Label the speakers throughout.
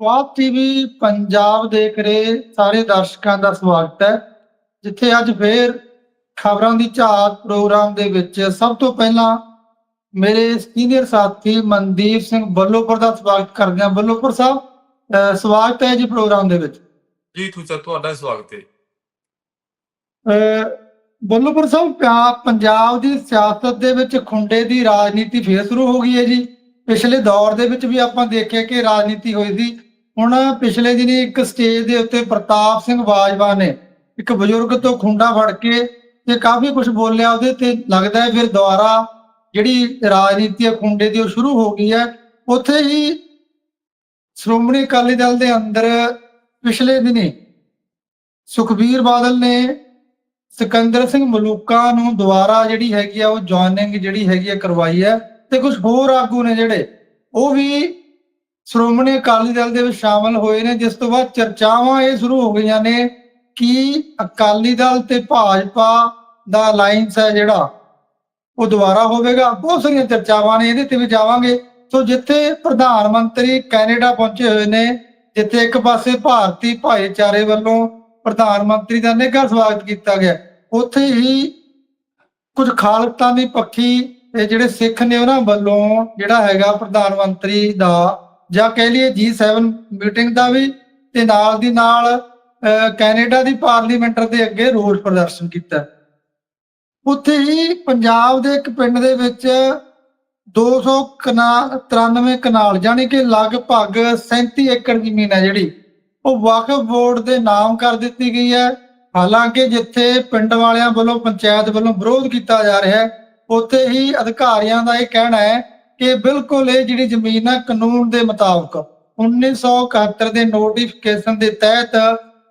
Speaker 1: ਸਵਾਦ ਟੀਵੀ ਪੰਜਾਬ ਦੇਖ ਰਹੇ ਸਾਰੇ ਦਰਸ਼ਕਾਂ ਦਾ ਸਵਾਗਤ ਹੈ ਜਿੱਥੇ ਅੱਜ ਫੇਰ ਖਬਰਾਂ ਦੀ ਝਾਤ ਪ੍ਰੋਗਰਾਮ ਦੇ ਵਿੱਚ ਸਭ ਤੋਂ ਪਹਿਲਾਂ ਮੇਰੇ ਸੀਨੀਅਰ ਸਾਥੀ ਮਨਦੀਪ ਸਿੰਘ ਬੱਲੋਪੁਰ ਦਾ ਸਵਾਗਤ ਕਰਦੇ ਹਾਂ। ਬੱਲੋਪੁਰ ਸਾਹਿਬ ਸਵਾਗਤ ਹੈ ਜੀ ਪ੍ਰੋਗਰਾਮ ਦੇ ਵਿੱਚ।
Speaker 2: ਜੀ ਤੁਸੀਂ ਤੁਹਾਡਾ ਸਵਾਗਤ ਹੈ।
Speaker 1: ਬੱਲੋਪੁਰ ਸਾਹਿਬ ਪਿਆ- ਪੰਜਾਬ ਦੀ ਸਿਆਸਤ ਦੇ ਵਿੱਚ ਖੁੰਡੇ ਦੀ ਰਾਜਨੀਤੀ ਫੇਰ ਸ਼ੁਰੂ ਹੋ ਗਈ ਹੈ ਜੀ। ਪਿਛਲੇ ਦੌਰ ਦੇ ਵਿੱਚ ਵੀ ਆਪਾਂ ਦੇਖਿਆ ਕਿ ਰਾਜਨੀਤੀ ਹੋਈ ਸੀ। ਹੁਣ ਪਿਛਲੇ ਦਿਨੀ ਇੱਕ ਸਟੇਜ ਦੇ ਉੱਤੇ ਪ੍ਰਤਾਪ ਸਿੰਘ ਬਾਜਵਾ ਨੇ ਇੱਕ ਬਜ਼ੁਰਗ ਤੋਂ ਖੁੰਡਾ ਫੜ ਕੇ ਤੇ ਕਾਫੀ ਕੁਝ ਬੋਲਿਆ, ਉਹਦੇ ਤੇ ਲੱਗਦਾ ਹੈ ਫਿਰ ਦੁਬਾਰਾ ਜਿਹੜੀ ਰਾਜਨੀਤੀ ਹੈ ਖੁੰਡੇ ਦੀ ਉਹ ਸ਼ੁਰੂ ਹੋ ਗਈ ਹੈ। ਉੱਥੇ ਹੀ ਸ਼੍ਰੋਮਣੀ ਅਕਾਲੀ ਦਲ ਦੇ ਅੰਦਰ ਪਿਛਲੇ ਦਿਨੀ ਸੁਖਬੀਰ ਬਾਦਲ ਨੇ ਸਿਕੰਦਰ ਸਿੰਘ ਮਲੂਕਾ ਨੂੰ ਦੁਬਾਰਾ ਜਿਹੜੀ ਹੈਗੀ ਆ ਉਹ ਜੁਆਇਨਿੰਗ ਜਿਹੜੀ ਹੈਗੀ ਆ ਕਰਵਾਈ ਹੈ ਤੇ ਕੁਝ ਹੋਰ ਆਗੂ ਨੇ ਜਿਹੜੇ, ਉਹ ਵੀ ਸ਼੍ਰੋਮਣੀ ਅਕਾਲੀ ਦਲ ਦੇ ਵਿੱਚ ਸ਼ਾਮਲ ਹੋਏ ਨੇ, ਜਿਸ ਤੋਂ ਬਾਅਦ ਚਰਚਾਵਾਂ ਇਹ ਸ਼ੁਰੂ ਹੋ ਗਈਆਂ ਨੇ ਕਿ ਅਕਾਲੀ ਦਲ ਤੇ ਭਾਜਪਾ ਦਾ ਅਲਾਈਅੰਸ ਹੈ ਜਿਹੜਾ, ਉਹ ਦੁਬਾਰਾ ਹੋਵੇਗਾ। ਬਹੁਤ ਸਾਰੀਆਂ ਚਰਚਾਵਾਂ ਨੇ, ਇਹਦੇ ਤੇ ਵੀ ਜਾਵਾਂਗੇ। ਸੋ ਜਿੱਥੇ ਪ੍ਰਧਾਨ ਮੰਤਰੀ ਕੈਨੇਡਾ ਪਹੁੰਚੇ ਹੋਏ ਨੇ, ਜਿੱਥੇ ਇੱਕ ਪਾਸੇ ਭਾਰਤੀ ਭਾਈਚਾਰੇ ਵੱਲੋਂ ਪ੍ਰਧਾਨ ਮੰਤਰੀ ਦਾ ਨਿੱਘਾ ਸਵਾਗਤ ਕੀਤਾ ਗਿਆ, ਉੱਥੇ ਹੀ ਕੁਝ ਦੀ ਪੱਖੀ ਜਿਹੜੇ ਸਿੱਖ ਨੇ ਉਹਨਾਂ ਵੱਲੋਂ ਜਿਹੜਾ ਹੈਗਾ ਪ੍ਰਧਾਨ ਮੰਤਰੀ ਦਾ ਜਾਂ ਕਹਿ ਲਈਏ G7 ਮੀਟਿੰਗ ਦਾ ਵੀ ਤੇ ਨਾਲ ਦੀ ਨਾਲ ਅਹ, ਕੈਨੇਡਾ ਦੀ ਪਾਰਲੀਮੈਂਟ ਦੇ ਅੱਗੇ ਰੋਸ ਪ੍ਰਦਰਸ਼ਨ ਕੀਤਾ। ਉੱਥੇ ਹੀ ਪੰਜਾਬ ਦੇ ਇੱਕ ਪਿੰਡ ਦੇ ਵਿੱਚ 200 ਕਨਾਲ ਕਨਾਲ ਜਾਨੀ ਕਿ ਲਗਭਗ 37 ਏਕੜ ਜ਼ਮੀਨ ਹੈ ਜਿਹੜੀ ਉਹ ਵਕਫ ਬੋਰਡ ਦੇ ਨਾਮ ਕਰ ਦਿੱਤੀ ਗਈ ਹੈ। ਹਾਲਾਂਕਿ ਜਿੱਥੇ ਪਿੰਡ ਵਾਲਿਆਂ ਵੱਲੋਂ ਪੰਚਾਇਤ ਵੱਲੋਂ ਵਿਰੋਧ ਕੀਤਾ ਜਾ ਰਿਹਾ ਹੈ ਉੱਥੇ ਹੀ ਅਧਿਕਾਰੀਆਂ ਦਾ ਇਹ ਕਹਿਣਾ ਹੈ ਕਿ ਬਿਲਕੁਲ ਇਹ ਜਿਹੜੀ ਜ਼ਮੀਨ ਆ, ਕਾਨੂੰਨ ਦੇ ਮੁਤਾਬਕ 1971 ਦੇ ਨੋਟੀਫਿਕੇਸ਼ਨ ਦੇ ਤਹਿਤ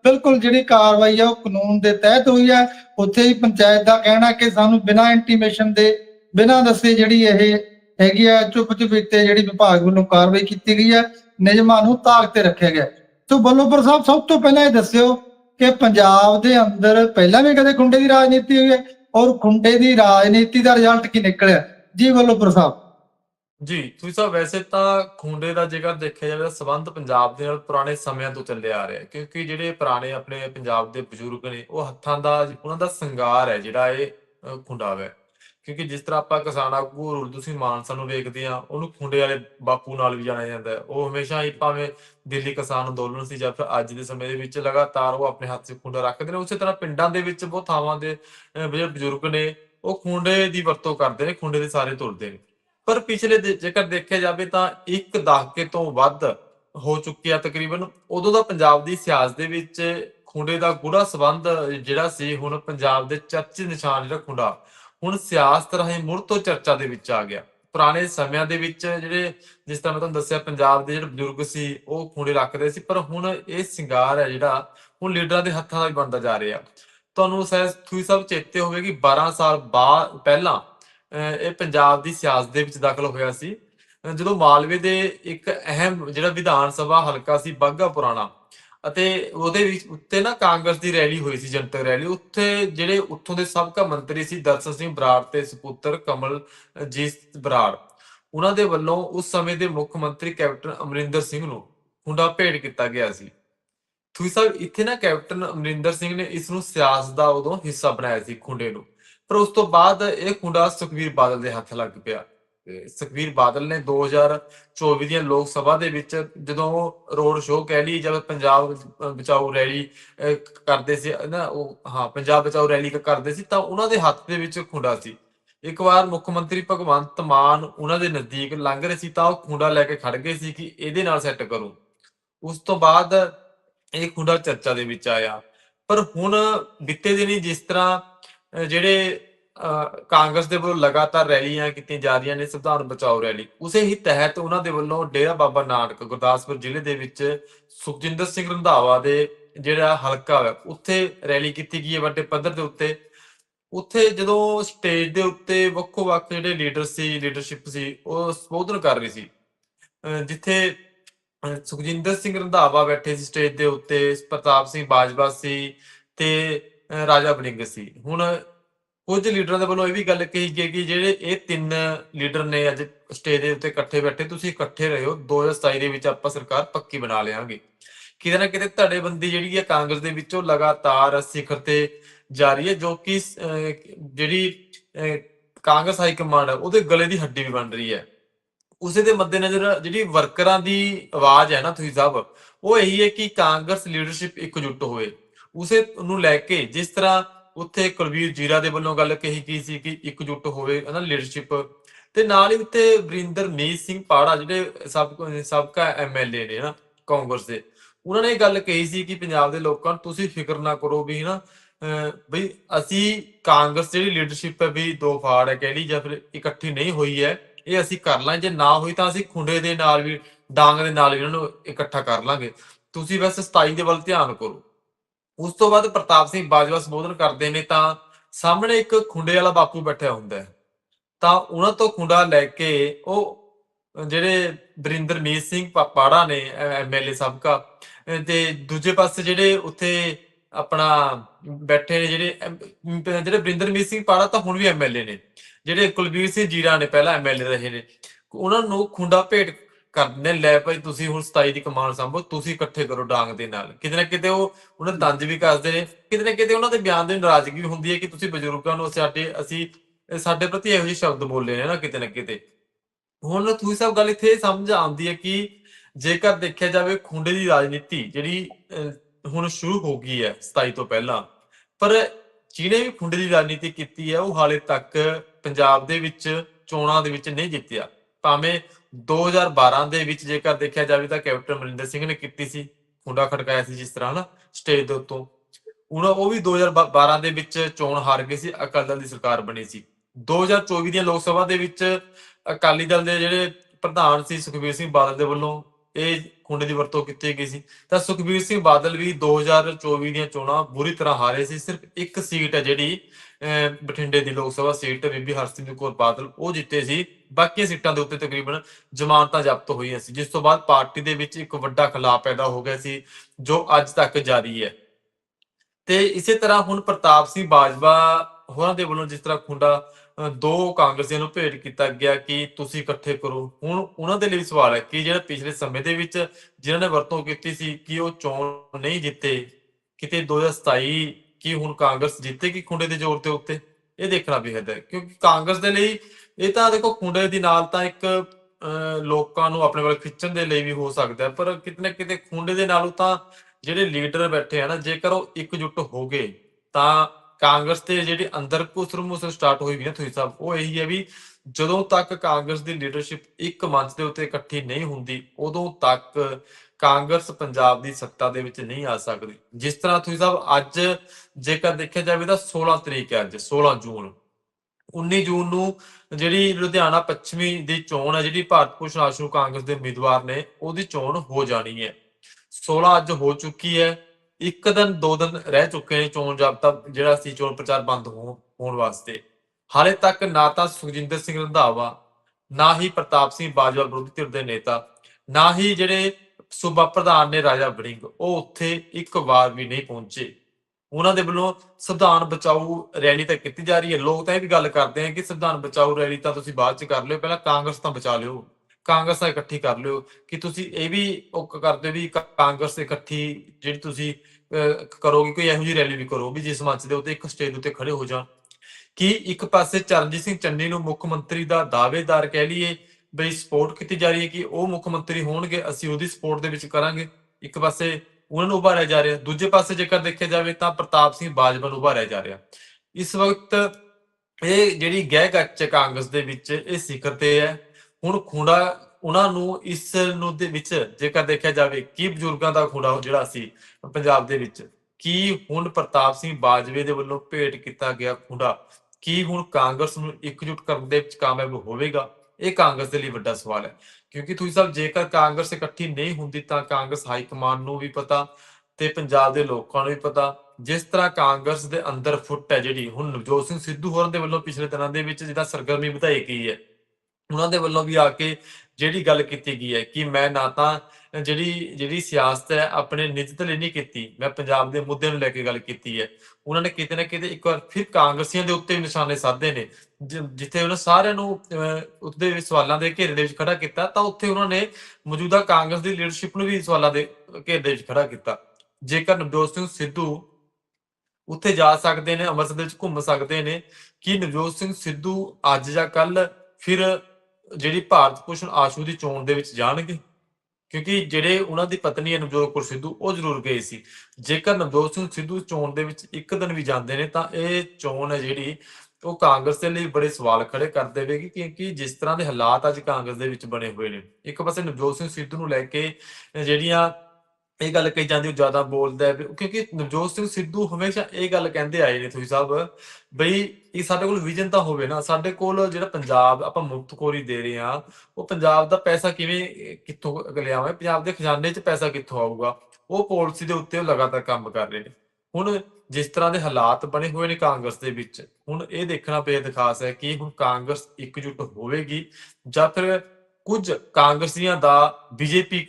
Speaker 1: ਬਿਲਕੁਲ ਜਿਹੜੀ ਕਾਰਵਾਈ ਹੈ ਉਹ ਕਾਨੂੰਨ ਦੇ ਤਹਿਤ ਹੋਈ ਹੈ ਉੱਥੇ ਹੀ ਪੰਚਾਇਤ ਦਾ ਕਹਿਣਾ ਕਿ ਸਾਨੂੰ ਬਿਨਾਂ ਇੰਟੀਮੇਸ਼ਨ ਦੇ, ਬਿਨਾਂ ਦੱਸੇ ਜਿਹੜੀ ਇਹ ਹੈਗੀ ਹੈ ਚੁੱਪ ਚੁਪੀਤੇ ਜਿਹੜੀ ਵਿਭਾਗ ਵੱਲੋਂ ਕਾਰਵਾਈ ਕੀਤੀ ਗਈ ਹੈ ਨਿਯਮਾਂ ਨੂੰ ਤਾਕ ਤੇ ਰੱਖਿਆ ਗਿਆ। ਸੋ ਬੱਲੋਪੁਰ ਸਾਹਿਬ, ਸਭ ਤੋਂ ਪਹਿਲਾਂ ਇਹ ਦੱਸਿਓ ਕਿ ਪੰਜਾਬ ਦੇ ਅੰਦਰ ਪਹਿਲਾਂ ਵੀ ਕਦੇ ਖੁੰਡੇ ਦੀ ਰਾਜਨੀਤੀ ਹੋਈ ਹੈ? ਔਰ ਖੁੰਡੇ ਦੀ ਰਾਜਨੀਤੀ ਦਾ ਰਿਜ਼ਲਟ ਕੀ ਨਿਕਲਿਆ? ਜੀ ਬੱਲੋਪੁਰ ਸਾਹਿਬ।
Speaker 2: ਜੀ ਤੁਸੀਂ ਸਾਹਿਬ ਵੈਸੇ ਤਾਂ ਖੁੰਡੇ ਦਾ ਜੇਕਰ ਦੇਖਿਆ ਜਾਵੇ ਤਾਂ ਸਬੰਧ ਪੰਜਾਬ ਦੇ ਨਾਲ ਪੁਰਾਣੇ ਸਮਿਆਂ ਤੋਂ ਚੱਲਿਆ ਆ ਰਿਹਾ ਹੈ ਕਿਉਂਕਿ ਜਿਹੜੇ ਪੁਰਾਣੇ ਆਪਣੇ ਪੰਜਾਬ ਦੇ ਬਜ਼ੁਰਗ ਨੇ ਉਹ ਹੱਥਾਂ ਦਾ ਉਹਨਾਂ ਦਾ ਸ਼ਿੰਗਾਰ ਹੈ ਜਿਹੜਾ ਇਹ ਅ, ਖੁੰਡਾ ਵਾ। ਕਿਉਂਕਿ ਜਿਸ ਤਰ੍ਹਾਂ ਆਪਾਂ ਕਿਸਾਨ ਆਗੂ ਉਰਦੂ ਸਿੰਘ ਮਾਨਸਾ ਨੂੰ ਵੇਖਦੇ ਆ ਉਹਨੂੰ ਖੁੰਡੇ ਵਾਲੇ ਬਾਪੂ ਨਾਲ ਵੀ ਜਾਣਿਆ ਜਾਂਦਾ ਹੈ। ਉਹ ਹਮੇਸ਼ਾ ਹੀ ਭਾਵੇਂ ਦਿੱਲੀ ਕਿਸਾਨ ਅੰਦੋਲਨ ਸੀ ਜਾਂ ਫਿਰ ਅੱਜ ਦੇ ਸਮੇਂ ਦੇ ਵਿੱਚ ਲਗਾਤਾਰ ਉਹ ਆਪਣੇ ਹੱਥ 'ਚ ਖੁੰਡਾ ਰੱਖਦੇ ਨੇ ਉਸੇ ਤਰ੍ਹਾਂ ਪਿੰਡਾਂ ਦੇ ਵਿੱਚ ਬਹੁਤ ਥਾਵਾਂ ਦੇ ਅ, ਜਿਹੜੇ ਬਜ਼ੁਰਗ ਨੇ ਉਹ ਖੁੰਡੇ ਦੀ ਵਰਤੋਂ ਕਰਦੇ ਨੇ ਖੁੰਡੇ ਦੇ ਸਾਰੇ ਤੁਰਦੇ ਨੇ। ਪਰ ਪਿਛਲੇ ਜੇਕਰ ਦੇਖਿਆ ਜਾਵੇ ਤਾਂ ਇੱਕ ਦਹਾਕੇ ਤੋਂ ਵੱਧ ਹੋ ਚੁੱਕਿਆ ਤਕਰੀਬਨ। ਉਦੋਂ ਦਾ ਪੰਜਾਬ ਦੀ ਸਿਆਸਤ ਦੇ ਵਿੱਚ ਖੁੰਡੇ ਦਾ ਗੂੜਾ ਸਬੰਧ ਜਿਹੜਾ ਸੀ, ਹੁਣ ਪੰਜਾਬ ਦੇ ਚਰਚੇ ਨਿਸ਼ਾਨ ਜਿਹੜਾ ਖੁੰਡਾ, ਹੁਣ ਸਿਆਸਤ ਰਾਹੀਂ ਮੁੜ ਤੋਂ ਚਰਚਾ ਦੇ ਵਿੱਚ ਆ ਗਿਆ। ਪੁਰਾਣੇ ਸਮਿਆਂ ਦੇ ਵਿੱਚ ਜਿਹੜੇ, ਜਿਸ ਤਰ੍ਹਾਂ ਮੈਂ ਤੁਹਾਨੂੰ ਦੱਸਿਆ, ਪੰਜਾਬ ਦੇ ਜਿਹੜੇ ਬਜ਼ੁਰਗ ਸੀ, ਉਹ ਖੁੰਡੇ ਰੱਖਦੇ ਸੀ, ਪਰ ਹੁਣ ਇਹ ਸਿੰਗਾਰ ਹੈ ਜਿਹੜਾ, ਹੁਣ ਲੀਡਰਾਂ ਦੇ ਹੱਥਾਂ ਦਾ ਵੀ ਬਣਦਾ ਜਾ ਰਿਹਾ। ਤੁਹਾਨੂੰ ਸਹਿ ਤੁਸੀਂ ਸਭ ਚੇਤੇ ਹੋਵੇ ਕਿ 12 ਸਾਲ ਬਾਅਦ ਪਹਿਲਾਂ ਇਹ ਪੰਜਾਬ ਦੀ ਸਿਆਸਤ ਦੇ ਵਿੱਚ ਦਾਖਲ ਹੋਇਆ ਸੀ। ਜਦੋਂ ਮਾਲਵੇ ਦੇ ਇੱਕ ਅਹਿਮ ਜਿਹੜਾ ਵਿਧਾਨ ਸਭਾ ਹਲਕਾ ਸੀ ਬਾਘਾ ਪੁਰਾਣਾ ਅਤੇ ਉਹਦੇ ਵਿੱਚ ਉੱਤੇ ਨਾ ਕਾਂਗਰਸ ਦੀ ਰੈਲੀ ਹੋਈ ਸੀ, ਜਨਤਕ ਰੈਲੀ। ਉੱਥੇ ਜਿਹੜੇ ਉੱਥੋਂ ਦੇ ਸਾਬਕਾ ਮੰਤਰੀ ਸੀ ਦਰਸ਼ਨ ਸਿੰਘ ਬਰਾੜ ਤੇ ਸੁਪੁੱਤਰ ਕਮਲਜੀਤ ਬਰਾੜ, ਉਹਨਾਂ ਦੇ ਵੱਲੋਂ ਉਸ ਸਮੇਂ ਦੇ ਮੁੱਖ ਮੰਤਰੀ ਕੈਪਟਨ ਅਮਰਿੰਦਰ ਸਿੰਘ ਨੂੰ ਖੁੰਡਾ ਭੇਟ ਕੀਤਾ ਗਿਆ ਸੀ। ਤੁਸੀਂ ਸਾਹਿਬ ਇੱਥੇ ਨਾ ਕੈਪਟਨ ਅਮਰਿੰਦਰ ਸਿੰਘ ਨੇ ਇਸ ਨੂੰ ਸਿਆਸਤ ਦਾ ਉਦੋਂ ਹਿੱਸਾ ਬਣਾਇਆ ਸੀ ਖੁੰਡੇ ਨੂੰ। ਪਰ ਉਸ ਤੋਂ ਬਾਅਦ ਇਹ ਖੁੰਡਾ ਸੁਖਬੀਰ ਬਾਦਲ ਦੇ ਹੱਥ ਲੱਗ ਪਿਆ। ਤੇ ਸੁਖਬੀਰ ਬਾਦਲ ਨੇ 2024 ਦੀਆਂ ਲੋਕ ਸਭਾ ਦੇ ਵਿੱਚ ਜਦੋਂ ਰੋਡ ਸ਼ੋਅ ਕਹਿ ਲਈ ਜਦ ਪੰਜਾਬ ਬਚਾਓ ਰੈਲੀ ਕਰਦੇ ਸੀ, ਨਾ, ਉਹ, ਹਾਂ, ਪੰਜਾਬ ਬਚਾਓ ਰੈਲੀ ਕਰਦੇ ਸੀ, ਤਾਂ ਉਹਨਾਂ ਦੇ ਹੱਥ ਦੇ ਵਿੱਚ ਖੁੰਡਾ ਸੀ। ਇੱਕ ਵਾਰ ਮੁੱਖ ਮੰਤਰੀ ਭਗਵੰਤ ਮਾਨ ਉਹਨਾਂ ਦੇ ਨਜ਼ਦੀਕ ਲੰਘ ਰਹੇ ਸੀ, ਤਾਂ ਉਹ ਖੁੰਡਾ ਲੈ ਕੇ ਖੜ ਗਏ ਸੀ ਕਿ ਇਹਦੇ ਨਾਲ ਸੈੱਟ ਕਰੂੰ। ਉਸ ਤੋਂ ਬਾਅਦ ਇਹ ਖੁੰਡਾ ਚਰਚਾ ਦੇ ਵਿੱਚ ਆਇਆ। ਪਰ ਹੁਣ ਬੀਤੇ ਦਿਨੀ ਜਿਸ ਤਰ੍ਹਾਂ ਜਿਹੜੇ, ਅਹ ਕਾਂਗਰਸ ਦੇ ਵੱਲੋਂ ਲਗਾਤਾਰ ਰੈਲੀਆਂ ਕੀਤੀਆਂ ਜਾ ਰਹੀਆਂ ਨੇ ਸੰਵਿਧਾਨ ਬਚਾਓ ਰੈਲੀ, ਉਸੇ ਹੀ ਤਹਿਤ ਉਹਨਾਂ ਦੇ ਵੱਲੋਂ ਡੇਰਾ ਬਾਬਾ ਨਾਨਕ, ਗੁਰਦਾਸਪੁਰ ਜ਼ਿਲ੍ਹੇ ਦੇ ਵਿੱਚ ਸੁਖਜਿੰਦਰ ਸਿੰਘ ਰੰਧਾਵਾ ਦੇ ਜਿਹੜਾ ਹਲਕਾ ਹੈ, ਉੱਥੇ ਰੈਲੀ ਕੀਤੀ ਗਈ ਹੈ ਵੱਡੇ ਪੱਧਰ ਦੇ ਉੱਤੇ। ਉੱਥੇ ਜਦੋਂ ਸਟੇਜ ਦੇ ਉੱਤੇ ਵੱਖੋ ਵੱਖ ਜਿਹੜੇ ਲੀਡਰ ਸੀ, ਲੀਡਰਸ਼ਿਪ ਸੀ, ਉਹ ਸੰਬੋਧਨ ਕਰ ਰਹੀ ਸੀ, ਅਹ ਜਿੱਥੇ ਸੁਖਜਿੰਦਰ ਸਿੰਘ ਰੰਧਾਵਾ ਬੈਠੇ ਸੀ ਸਟੇਜ ਦੇ ਉੱਤੇ, ਪ੍ਰਤਾਪ ਸਿੰਘ ਬਾਜਵਾ ਸੀ ਤੇ ਰਾਜਾ ਵੜਿੰਗ ਸੀ। ਹੁਣ ਕੁਝ ਲੀਡਰਾਂ ਦੇ ਵੱਲੋਂ ਇਹ ਵੀ ਗੱਲ ਕਹੀ ਗਈ ਕਿ ਜਿਹੜੇ ਇਹ ਤਿੰਨ ਲੀਡਰ ਨੇ ਅੱਜ ਸਟੇਜ ਦੇ ਉੱਤੇ ਇਕੱਠੇ ਬੈਠੇ, ਤੁਸੀਂ ਇਕੱਠੇ ਰਹੋ 2027 ਦੇ ਵਿੱਚ ਆਪਾਂ ਸਰਕਾਰ ਪੱਕੀ ਬਣਾ ਲਿਆਂਗੇ। ਕਿਤੇ ਨਾ ਕਿਤੇ ਧੜੇਬੰਦੀ ਜਿਹੜੀ ਹੈ ਕਾਂਗਰਸ ਦੇ ਵਿੱਚੋਂ ਲਗਾਤਾਰ ਸਿਖਰ ਤੇ ਜਾਰੀ ਹੈ, ਜੋ ਕਿ ਜਿਹੜੀ ਕਾਂਗਰਸ ਹਾਈ ਕਮਾਂਡ ਹੈ, ਉਹਦੇ ਗਲੇ ਦੀ ਹੱਡੀ ਵੀ ਬਣ ਰਹੀ ਹੈ। ਉਸੇ ਦੇ ਮੱਦੇਨਜ਼ਰ ਜਿਹੜੀ ਵਰਕਰਾਂ ਦੀ ਆਵਾਜ਼ ਹੈ ਨਾ, ਤੁਸੀਂ ਸਾਹਿਬ ਉਹ ਇਹੀ ਹੈ ਕਿ ਕਾਂਗਰਸ ਲੀਡਰਸ਼ਿਪ ਇਕਜੁੱਟ ਹੋਵੇ। ਉਸੇ ਨੂੰ ਲੈ ਕੇ ਜਿਸ ਤਰ੍ਹਾਂ ਉੱਥੇ ਕੁਲਵੀਰ ਜੀਰਾ ਦੇ ਵੱਲੋਂ ਗੱਲ ਕਹੀ ਗਈ ਸੀ ਕਿ ਇਕਜੁੱਟ ਹੋਵੇ ਹਨਾ ਲੀਡਰਸ਼ਿਪ ਤੇ ਨਾਲ ਹੀ ਉੱਤੇ ਵਰਿੰਦਰ ਮੀਤ ਸਿੰਘ ਪਾੜਾ ਜਿਹੜੇ ਸਬ ਸਾਬਕਾ ਐਮਐਲਏ ਨੇ ਹਨਾ ਕਾਂਗਰਸ ਦੇ, ਉਹਨਾਂ ਨੇ ਇਹ ਗੱਲ ਕਹੀ ਸੀ ਕਿ ਪੰਜਾਬ ਦੇ ਲੋਕਾਂ ਨੂੰ ਤੁਸੀਂ ਫਿਕਰ ਨਾ ਕਰੋ ਵੀ ਹਨਾ ਅਹ ਬਈ ਅਸੀਂ ਕਾਂਗਰਸ ਜਿਹੜੀ ਲੀਡਰਸ਼ਿਪ ਹੈ ਵੀ ਦੋ ਫਾੜ ਹੈ ਕਹਿ ਲਈ ਜਾਂ ਫਿਰ ਇਕੱਠੀ ਨਹੀਂ ਹੋਈ ਹੈ, ਇਹ ਅਸੀਂ ਕਰ ਲਾਂ ਜੇ ਨਾ ਹੋਈ ਤਾਂ ਅਸੀਂ ਖੁੰਡੇ ਦੇ ਨਾਲ ਵੀ, ਡਾਂਗ ਦੇ ਨਾਲ ਵੀ ਇਹਨਾਂ ਨੂੰ ਇਕੱਠਾ ਕਰ ਲਾਂਗੇ। ਤੁਸੀਂ ਬਸ 27 ਦੇ ਵੱਲ ਧਿਆਨ ਕਰੋ। ਉਸ ਤੋਂ ਬਾਅਦ ਪ੍ਰਤਾਪ ਸਿੰਘ ਬਾਜਵਾ ਸੰਬੋਧਨ ਕਰਦੇ ਨੇ ਤਾਂ ਸਾਹਮਣੇ ਇੱਕ ਖੁੰਡੇ ਵਾਲਾ ਬਾਪੂ ਬੈਠਿਆ ਹੁੰਦਾ ਤਾਂ ਉਹਨਾਂ ਤੋਂ ਖੁੰਡਾ ਲੈ ਕੇ ਉਹ ਜਿਹੜੇ ਬਰਿੰਦਰ ਮੀਤ ਸਿੰਘ ਪਾੜਾ ਨੇ ਐਮਐਲਏ ਸਾਬਕਾ ਤੇ ਦੂਜੇ ਪਾਸੇ ਜਿਹੜੇ ਉੱਥੇ ਆਪਣਾ ਬੈਠੇ ਨੇ ਜਿਹੜੇ ਜਿਹੜੇ ਬਰਿੰਦਰ ਮੀਤ ਸਿੰਘ ਪਾੜਾ ਤਾਂ ਹੁਣ ਵੀ ਐਮਐਲਏ ਨੇ। ਜਿਹੜੇ ਕੁਲਬੀਰ ਸਿੰਘ ਜੀਰਾ ਨੇ ਪਹਿਲਾਂ ਐਮਐਲਏ ਰਹੇ ਨੇ। ਉਹਨਾਂ ਨੂੰ ਖੁੰਡਾ ਭੇਟ ਕਰਦੇ ਲੈ ਭਾਈ, ਤੁਸੀਂ ਹੁਣ 27 ਦੀ ਕਮਾਨ ਸੰਭੋ, ਤੁਸੀਂ ਇਕੱਠੇ ਕਰੋ ਡਾਂਗ ਦੇ ਨਾਲ। ਕਿਤੇ ਨਾ ਕਿਤੇ ਉਹ, ਉਹਨਾਂ ਤੰਜ ਵੀ ਕੱਸਦੇ ਨੇ, ਕਿਤੇ ਨਾ ਕਿਤੇ ਉਹਨਾਂ ਦੇ ਬਿਆਨ ਦੇ ਨਾਰਾਜ਼ਗੀ ਵੀ ਹੁੰਦੀ ਹੈ ਕਿ ਤੁਸੀਂ ਬਜ਼ੁਰਗਾਂ ਨੂੰ ਸਾਡੇ, ਅਸੀਂ ਸਾਡੇ ਪ੍ਰਤੀ ਇਹੋ ਜਿਹੇ ਸ਼ਬਦ ਬੋਲੇ ਨੇ ਨਾ ਕਿਤੇ ਨਾ ਕਿਤੇ। ਹੁਣ ਤੁਸੀਂ ਸਭ ਗੱਲ ਇੱਥੇ ਸਮਝ ਆਉਂਦੀ ਹੈ ਕਿ ਜੇਕਰ ਦੇਖਿਆ ਜਾਵੇ ਖੁੰਡੇ ਦੀ ਰਾਜਨੀਤੀ ਜਿਹੜੀ ਹੁਣ ਸ਼ੁਰੂ ਹੋ ਗਈ ਹੈ 27 ਤੋਂ ਪਹਿਲਾਂ, ਪਰ ਜਿਹਨੇ ਵੀ ਖੁੰਡੇ ਦੀ ਰਾਜਨੀਤੀ ਕੀਤੀ ਹੈ, ਉਹ ਹਾਲੇ ਤੱਕ ਪੰਜਾਬ ਦੇ ਵਿੱਚ, ਚੋਣਾਂ ਦੇ ਵਿੱਚ ਨਹੀਂ ਜਿੱਤਿਆ। ਭਾਵੇਂ 2012 ਦੇ ਵਿੱਚ ਜੇਕਰ ਦੇਖਿਆ ਜਾਵੇ ਤਾਂ ਕੈਪਟਨ ਅਮਰਿੰਦਰ ਸਿੰਘ ਨੇ ਕੀਤੀ ਸੀ ਖੁੰਡਾ ਖੜਕਾਇਆ ਸੀ ਜਿਸ ਤਰ੍ਹਾਂ ਨਾ ਸਟੇਜ ਦੇ ਉੱਤੋਂ। ਉਹਨਾਂ ਉਹ ਵੀ 2012 ਦੇ ਵਿੱਚ ਚੋਣ ਹਾਰ ਗਏ ਸੀ ਅਕਾਲੀ ਦਲ ਦੀ ਸਰਕਾਰ ਬਣੀ ਸੀ। 2024 ਦੀਆਂ ਲੋਕ ਸਭਾ ਦੇ ਵਿੱਚ ਅਕਾਲੀ ਦਲ ਦੇ ਜਿਹੜੇ ਪ੍ਰਧਾਨ ਸੀ ਸੁਖਬੀਰ ਸਿੰਘ ਬਾਦਲ ਦੇ ਵੱਲੋਂ ਇਹ ਖੁੰਡੇ ਦੀ ਵਰਤੋਂ ਕੀਤੀ ਗਈ ਸੀ। ਤਾਂ ਸੁਖਬੀਰ ਸਿੰਘ ਬਾਦਲ ਵੀ 2024 ਦੀਆਂ ਚੋਣਾਂ ਬੁਰੀ ਤਰ੍ਹਾਂ ਹਾਰੇ ਸੀ ਸਿਰਫ ਇੱਕ ਸੀਟ ਹੈ ਜਿਹੜੀ ਅਹ, ਬਠਿੰਡੇ ਦੀ ਲੋਕ ਸਭਾ ਸੀਟ ਬੀਬੀ ਹਰਸਿਮਰਤ ਕੌਰ ਬਾਦਲ ਉਹ ਜਿੱਤੇ ਸੀ। ਬਾਕੀ ਸੀਟਾਂ ਦੇ ਉੱਤੇ ਤਕਰੀਬਨ ਜ਼ਮਾਨਤਾਂ ਜ਼ਬਤ ਹੋਈਆਂ ਸੀ, ਜਿਸ ਤੋਂ ਬਾਅਦ ਪਾਰਟੀ ਦੇ ਵਿੱਚ ਇੱਕ ਵੱਡਾ ਖਲਾਅ ਪੈਦਾ ਹੋ ਗਿਆ ਸੀ, ਜੋ ਅੱਜ ਤੱਕ ਜਾਰੀ ਹੈ। ਤੇ ਇਸੇ ਤਰ੍ਹਾਂ ਹੁਣ ਪ੍ਰਤਾਪ ਸਿੰਘ ਬਾਜਵਾ ਹੋਰਾਂ ਦੇ ਵੱਲੋਂ ਜਿਸ ਤਰ੍ਹਾਂ ਖੁੰਡਾ ਦੋ ਕਾਂਗਰਸੀਆਂ ਨੂੰ ਭੇਟ ਕੀਤਾ ਗਿਆ ਕਿ ਤੁਸੀਂ ਇਕੱਠੇ ਕਰੋ, ਹੁਣ ਉਹਨਾਂ ਦੇ ਲਈ ਸਵਾਲ ਹੈ ਕਿ ਜਿਹੜਾ ਪਿਛਲੇ ਸਮੇਂ ਦੇ ਵਿੱਚ ਜਿਨ੍ਹਾਂ ਨੇ ਵਰਤੋਂ ਕੀਤੀ ਸੀ, ਕਿ ਉਹ ਚੋਣ ਨਹੀਂ ਜਿੱਤੇ? ਕਿਤੇ 2027 ਕੀ ਹੁਣ ਕਾਂਗਰਸ ਜਿੱਤੇਗੀ ਖੁੰਡੇ ਦੇ ਜ਼ੋਰ ਤੇ ਉੱਤੇ? ਇਹ ਦੇਖਣਾ ਵੀ ਹੈ, ਕਿਉਂਕਿ ਕਾਂਗਰਸ ਦੇ ਲਈ ਇਹ ਤਾਂ ਦੇਖੋ ਖੁੰਡੇ ਦੀ ਨਾਲ ਤਾਂ ਇੱਕ ਅਹ, ਲੋਕਾਂ ਨੂੰ ਆਪਣੇ ਵੱਲ ਖਿੱਚਣ ਦੇ ਲਈ ਵੀ ਹੋ ਸਕਦਾ ਪਰ ਕਿਤੇ ਨਾ ਕਿਤੇ ਖੁੰਡੇ ਦੇ ਨਾਲੋਂ ਤਾਂ ਜਿਹੜੇ ਲੀਡਰ ਬੈਠੇ ਆ ਨਾ ਜੇਕਰ ਉਹ ਇਕਜੁੱਟ ਹੋ ਗਏ ਤਾਂ ਕਾਂਗਰਸ ਤੇ ਜਿਹੜੇ ਅੰਦਰ ਕੁਸਰਮੁਸ ਸਟਾਰਟ ਹੋਈ ਵੀ ਨਾ ਤੁਸੀਂ ਸਾਹਿਬ ਉਹ ਇਹੀ ਹੈ ਵੀ ਜਦੋਂ ਤੱਕ ਕਾਂਗਰਸ ਦੀ ਲੀਡਰਸ਼ਿਪ ਇੱਕ ਮੰਚ ਦੇ ਉੱਤੇ ਇਕੱਠੀ ਨਹੀਂ ਹੁੰਦੀ ਉਦੋਂ ਤੱਕ ਕਾਂਗਰਸ ਪੰਜਾਬ ਦੀ ਸੱਤਾ ਦੇ ਵਿੱਚ ਨਹੀਂ ਆ ਸਕਦੀ। ਜਿਸ ਤਰ੍ਹਾਂ ਤੁਸੀਂ ਸਾਹਿਬ ਅੱਜ ਜੇਕਰ ਦੇਖਿਆ ਜਾਵੇ ਤਾਂ 16 ਤਰੀਕ ਹੈ ਅੱਜ 16 ਜੂਨ। 19 ਜੂਨ ਨੂੰ ਜਿਹੜੀ ਲੁਧਿਆਣਾ ਪੱਛਮੀ ਦੀ ਚੋਣ ਹੈ, ਜਿਹੜੀ ਭਾਰਤ ਭੂਸ਼ਣ ਆਸ਼ੂ ਕਾਂਗਰਸ ਦੇ ਉਮੀਦਵਾਰ ਨੇ, ਉਹਦੀ ਚੋਣ ਹੋ ਜਾਣੀ ਹੈ। 16 ਅੱਜ ਹੋ ਚੁੱਕੀ ਹੈ। ਇੱਕ ਦਿਨ, ਦੋ ਦਿਨ ਰਹਿ ਚੁੱਕੇ ਨੇ ਚੋਣ ਜਾਬਤਾ, ਜਿਹੜਾ ਸੀ ਚੋਣ ਪ੍ਰਚਾਰ ਬੰਦ ਹੋ- ਹੋਣ ਵਾਸਤੇ। ਹਾਲੇ ਤੱਕ ਨਾ ਤਾਂ ਸੁਖਜਿੰਦਰ ਸਿੰਘ ਰੰਧਾਵਾ, ਨਾ ਹੀ ਪ੍ਰਤਾਪ ਸਿੰਘ ਬਾਜਵਾ ਵਿਰੋਧੀ ਧਿਰ ਦੇ ਨੇਤਾ, ਨਾ ਹੀ ਜਿਹੜੇ ਸੂਬਾ ਪ੍ਰਧਾਨ ਨੇ ਰਾਜਾ ਵੜਿੰਗ, ਉਹ ਉੱਥੇ ਇੱਕ ਵਾਰ ਵੀ ਨਹੀਂ ਪਹੁੰਚੇ। ਉਹਨਾਂ ਦੇ ਵੱਲੋਂ ਸੰਵਿਧਾਨ ਬਚਾਓ ਰੈਲੀ ਤਾਂ ਕੀਤੀ ਜਾ ਰਹੀ ਹੈ। ਲੋਕ ਤਾਂ ਇਹ ਵੀ ਗੱਲ ਕਰਦੇ ਆ ਕਿ ਸੰਵਿਧਾਨ ਬਚਾਓ ਰੈਲੀ ਤਾਂ ਤੁਸੀਂ ਬਾਅਦ ਚ ਕਰ ਲਿਓ, ਪਹਿਲਾਂ ਕਾਂਗਰਸ ਤਾਂ ਬਚਾ ਲਿਓ। ਕਾਂਗਰਸ ਤਾਂ ਇਕੱਠੀ ਕਰ ਲਿਓ ਕਿ ਤੁਸੀਂ ਇਹ ਵੀ ਉਹ ਕਰਦੇ ਵੀ ਕਾਂਗਰਸ ਇਕੱਠੀ ਜਿਹੜੀ ਤੁਸੀਂ ਕਰੋਗੇ ਕੋਈ ਇਹੋ ਜਿਹੀ ਰੈਲੀ ਵੀ ਕਰੋ ਵੀ ਜਿਸ ਮੰਚ ਦੇ ਉੱਤੇ ਇੱਕ ਸਟੇਜ ਉੱਤੇ ਖੜੇ ਹੋ ਜਾਣ। ਕਿ ਇੱਕ ਪਾਸੇ ਚਰਨਜੀਤ ਸਿੰਘ ਚੰਨੀ ਨੂੰ ਮੁੱਖ ਮੰਤਰੀ ਦਾ ਦਾਅਵੇਦਾਰ ਕਹਿ ਲਈਏ ਬਈ ਸਪੋਰਟ ਕੀਤੀ ਜਾ ਰਹੀ ਹੈ ਕਿ ਉਹ ਮੁੱਖ ਮੰਤਰੀ ਹੋਣਗੇ, ਅਸੀਂ ਉਹਦੀ ਸਪੋਰਟ ਦੇ ਵਿੱਚ ਕਰਾਂਗੇ। ਇੱਕ ਪਾਸੇ ਉਹਨਾਂ ਨੂੰ ਉਭਾਰਿਆ ਜਾ ਰਿਹਾ। ਦੂਜੇ ਪਾਸੇ ਜੇਕਰ ਦੇਖਿਆ ਜਾਵੇ ਤਾਂ ਪ੍ਰਤਾਪ ਸਿੰਘ ਬਾਜਵਾ ਨੂੰ ਉਭਾਰਿਆ ਜਾ ਰਿਹਾ। ਇਸ ਵਕਤ ਇਹ ਜਿਹੜੀ ਗਹਿ ਗੱਚ ਕਾਂਗਰਸ ਦੇ ਵਿੱਚ ਇਹ ਸਿਖਰ ਤੇ ਹੈ। ਹੁਣ ਖੁੰਡਾ, ਉਹਨਾਂ ਨੂੰ ਇਸ ਨੂੰ ਦੇ ਵਿੱਚ ਜੇਕਰ ਦੇਖਿਆ ਜਾਵੇ, ਕੀ ਬਜ਼ੁਰਗਾਂ ਦਾ ਖੁੰਡਾ ਜਿਹੜਾ ਸੀ ਪੰਜਾਬ ਦੇ ਵਿੱਚ, ਕੀ ਹੁਣ ਪ੍ਰਤਾਪ ਸਿੰਘ ਬਾਜਵੇ ਦੇ ਵੱਲੋਂ ਭੇਟ ਕੀਤਾ ਗਿਆ ਖੁੰਡਾ, ਕੀ ਹੁਣ ਕਾਂਗਰਸ ਨੂੰ ਇਕਜੁੱਟ ਕਰਨ ਦੇ ਵਿੱਚ ਕਾਮਯਾਬ ਹੋਵੇਗਾ? ਇਹ ਕਾਂਗਰਸ ਦੇ ਲਈ ਵੱਡਾ ਸਵਾਲ ਹੈ। ਕਿਉਂਕਿ ਤੁਸੀਂ ਸਭ ਜੇਕਰ ਕਾਂਗਰਸ ਇਕੱਠੀ ਨਹੀਂ ਹੁੰਦੀ ਤਾਂ ਕਾਂਗਰਸ ਹਾਈ ਕਮਾਂਡ ਨੂੰ ਵੀ ਪਤਾ ਤੇ ਪੰਜਾਬ ਦੇ ਲੋਕਾਂ ਨੂੰ ਵੀ ਪਤਾ। ਜਿਸ ਤਰ੍ਹਾਂ ਕਾਂਗਰਸ ਦੇ ਅੰਦਰ ਫੁੱਟ ਹੈ ਜਿਹੜੀ, ਹੁਣ ਨਵਜੋਤ ਸਿੰਘ ਸਿੱਧੂ ਹੋਰਾਂ ਦੇ ਵੱਲੋਂ ਪਿਛਲੇ ਦਿਨਾਂ ਦੇ ਵਿੱਚ ਜਿਹਦਾ ਸਰਗਰਮੀ ਵਧਾਈ ਗਈ ਹੈ, ਉਹਨਾਂ ਦੇ ਵੱਲੋਂ ਵੀ ਆ ਕੇ ਜਿਹੜੀ ਗੱਲ ਕੀਤੀ ਗਈ ਹੈ ਕਿ ਮੈਂ ਨਾ ਤਾਂ ਜਿਹੜੀ ਜਿਹੜੀ ਸਿਆਸਤ ਹੈ ਆਪਣੇ ਨਿੱਜਤ ਲਈ ਨਹੀਂ ਕੀਤੀ। ਮੈਂ ਪੰਜਾਬ ਦੇ ਮੁੱਦੇ ਨੂੰ ਲੈ ਕੇ ਗੱਲ ਕੀਤੀ ਹੈ। ਉਹਨਾਂ ਨੇ ਕਿਤੇ ਨਾ ਕਿਤੇ ਇੱਕ ਵਾਰ ਫਿਰ ਕਾਂਗਰਸੀਆਂ ਦੇ ਉੱਤੇ ਵੀ ਨਿਸ਼ਾਨੇ ਸਾਧੇ ਨੇ। ਜਿੱਥੇ ਉਹਨਾਂ ਸਾਰਿਆਂ ਨੂੰ ਅਹ, ਉੱਤੇ ਸਵਾਲਾਂ ਦੇ ਘੇਰੇ ਦੇ ਵਿੱਚ ਖੜਾ ਕੀਤਾ ਤਾਂ ਉੱਥੇ ਉਹਨਾਂ ਨੇ ਮੌਜੂਦਾ ਕਾਂਗਰਸ ਦੀ ਲੀਡਰਸ਼ਿਪ ਨੂੰ ਵੀ ਸਵਾਲਾਂ ਦੇ ਘੇਰੇ ਦੇ ਵਿੱਚ ਖੜਾ ਕੀਤਾ। ਜੇਕਰ ਨਵਜੋਤ ਸਿੰਘ ਸਿੱਧੂ ਉੱਥੇ ਜਾ ਸਕਦੇ ਨੇ ਅੰਮ੍ਰਿਤਸਰ ਦੇ ਵਿੱਚ ਘੁੰਮ ਸਕਦੇ ਨੇ ਕਿ ਨਵਜੋਤ ਸਿੰਘ ਸਿੱਧੂ ਅੱਜ ਜਾਂ ਕੱਲ ਫਿਰ ਜਿਹੜੀ ਭਾਰਤ ਭੂਸ਼ਣ ਆਸ਼ੂ ਦੀ ਚੋਣ ਦੇ ਵਿੱਚ ਜਾਣਗੇ? ਕਿਉਂਕਿ ਜਿਹੜੇ ਉਹਨਾਂ ਦੀ ਪਤਨੀ ਹੈ ਨਵਜੋਤ ਕੌਰ ਸਿੱਧੂ, ਉਹ ਜ਼ਰੂਰ ਗਏ ਸੀ। ਜੇਕਰ ਨਵਜੋਤ ਸਿੰਘ ਸਿੱਧੂ ਚੋਣ ਦੇ ਵਿੱਚ ਇੱਕ ਦਿਨ ਵੀ ਜਾਂਦੇ ਨੇ, ਤਾਂ ਇਹ ਚੋਣ ਹੈ ਜਿਹੜੀ, ਉਹ ਕਾਂਗਰਸ ਦੇ ਲਈ ਬੜੇ ਸਵਾਲ ਖੜੇ ਕਰ ਦੇਵੇਗੀ, ਕਿਉਂਕਿ ਜਿਸ ਤਰ੍ਹਾਂ ਦੇ ਹਾਲਾਤ ਅੱਜ ਕਾਂਗਰਸ ਦੇ ਵਿੱਚ ਬਣੇ ਹੋਏ ਨੇ। ਇੱਕ ਪਾਸੇ ਨਵਜੋਤ ਸਿੰਘ ਸਿੱਧੂ ਨੂੰ ਲੈ ਕੇ ਜਿਹੜੀਆਂ ਇਹ ਗੱਲ ਕਹੀ ਜਾਂਦੀ ਉਹ ਜ਼ਿਆਦਾ ਬੋਲਦਾ ਹੈ ਕਿਉਂਕਿ ਨਵਜੋਤ ਸਿੰਘ ਸਿੱਧੂ ਹਮੇਸ਼ਾ ਇਹ ਗੱਲ ਕਹਿੰਦੇ ਆਏ ਨੇ ਤੁਸੀਂ ਸਾਹਿਬ ਬਈ ਇਹ ਸਾਡੇ ਕੋਲ ਵਿਜ਼ਨ ਤਾਂ ਹੋਵੇ ਨਾ, ਸਾਡੇ ਕੋਲ ਜਿਹੜਾ ਪੰਜਾਬ ਆਪਾਂ ਮੁਫਤ ਦੇ ਰਹੇ ਆ ਉਹ ਪੰਜਾਬ ਦਾ ਪੈਸਾ ਕਿਵੇਂ ਕਿੱਥੋਂ ਲਿਆਵਾਂ? ਪੰਜਾਬ ਦੇ ਖਜ਼ਾਨੇ 'ਚ ਪੈਸਾ ਕਿੱਥੋਂ ਆਊਗਾ? ਉਹ ਪਾਲਿਸੀ ਦੇ ਉੱਤੇ ਲਗਾਤਾਰ ਕੰਮ ਕਰ ਰਹੇ ਨੇ। ਹੁਣ ਜਿਸ ਤਰ੍ਹਾਂ ਦੇ ਹਾਲਾਤ ਬਣੇ ਹੋਏ ਨੇ ਕਾਂਗਰਸ ਦੇ ਵਿੱਚ, ਹੁਣ ਇਹ ਦੇਖਣਾ ਬੇਹੱਦ ਖਾਸ ਹੈ ਕਿ ਹੁਣ ਕਾਂਗਰਸ ਇਕਜੁੱਟ ਹੋਵੇਗੀ ਜਾਂ ਫਿਰ ਕੁਝ ਕਾਂਗਰਸੀਆਂ ਦਾ ਬੀਜੇਪੀ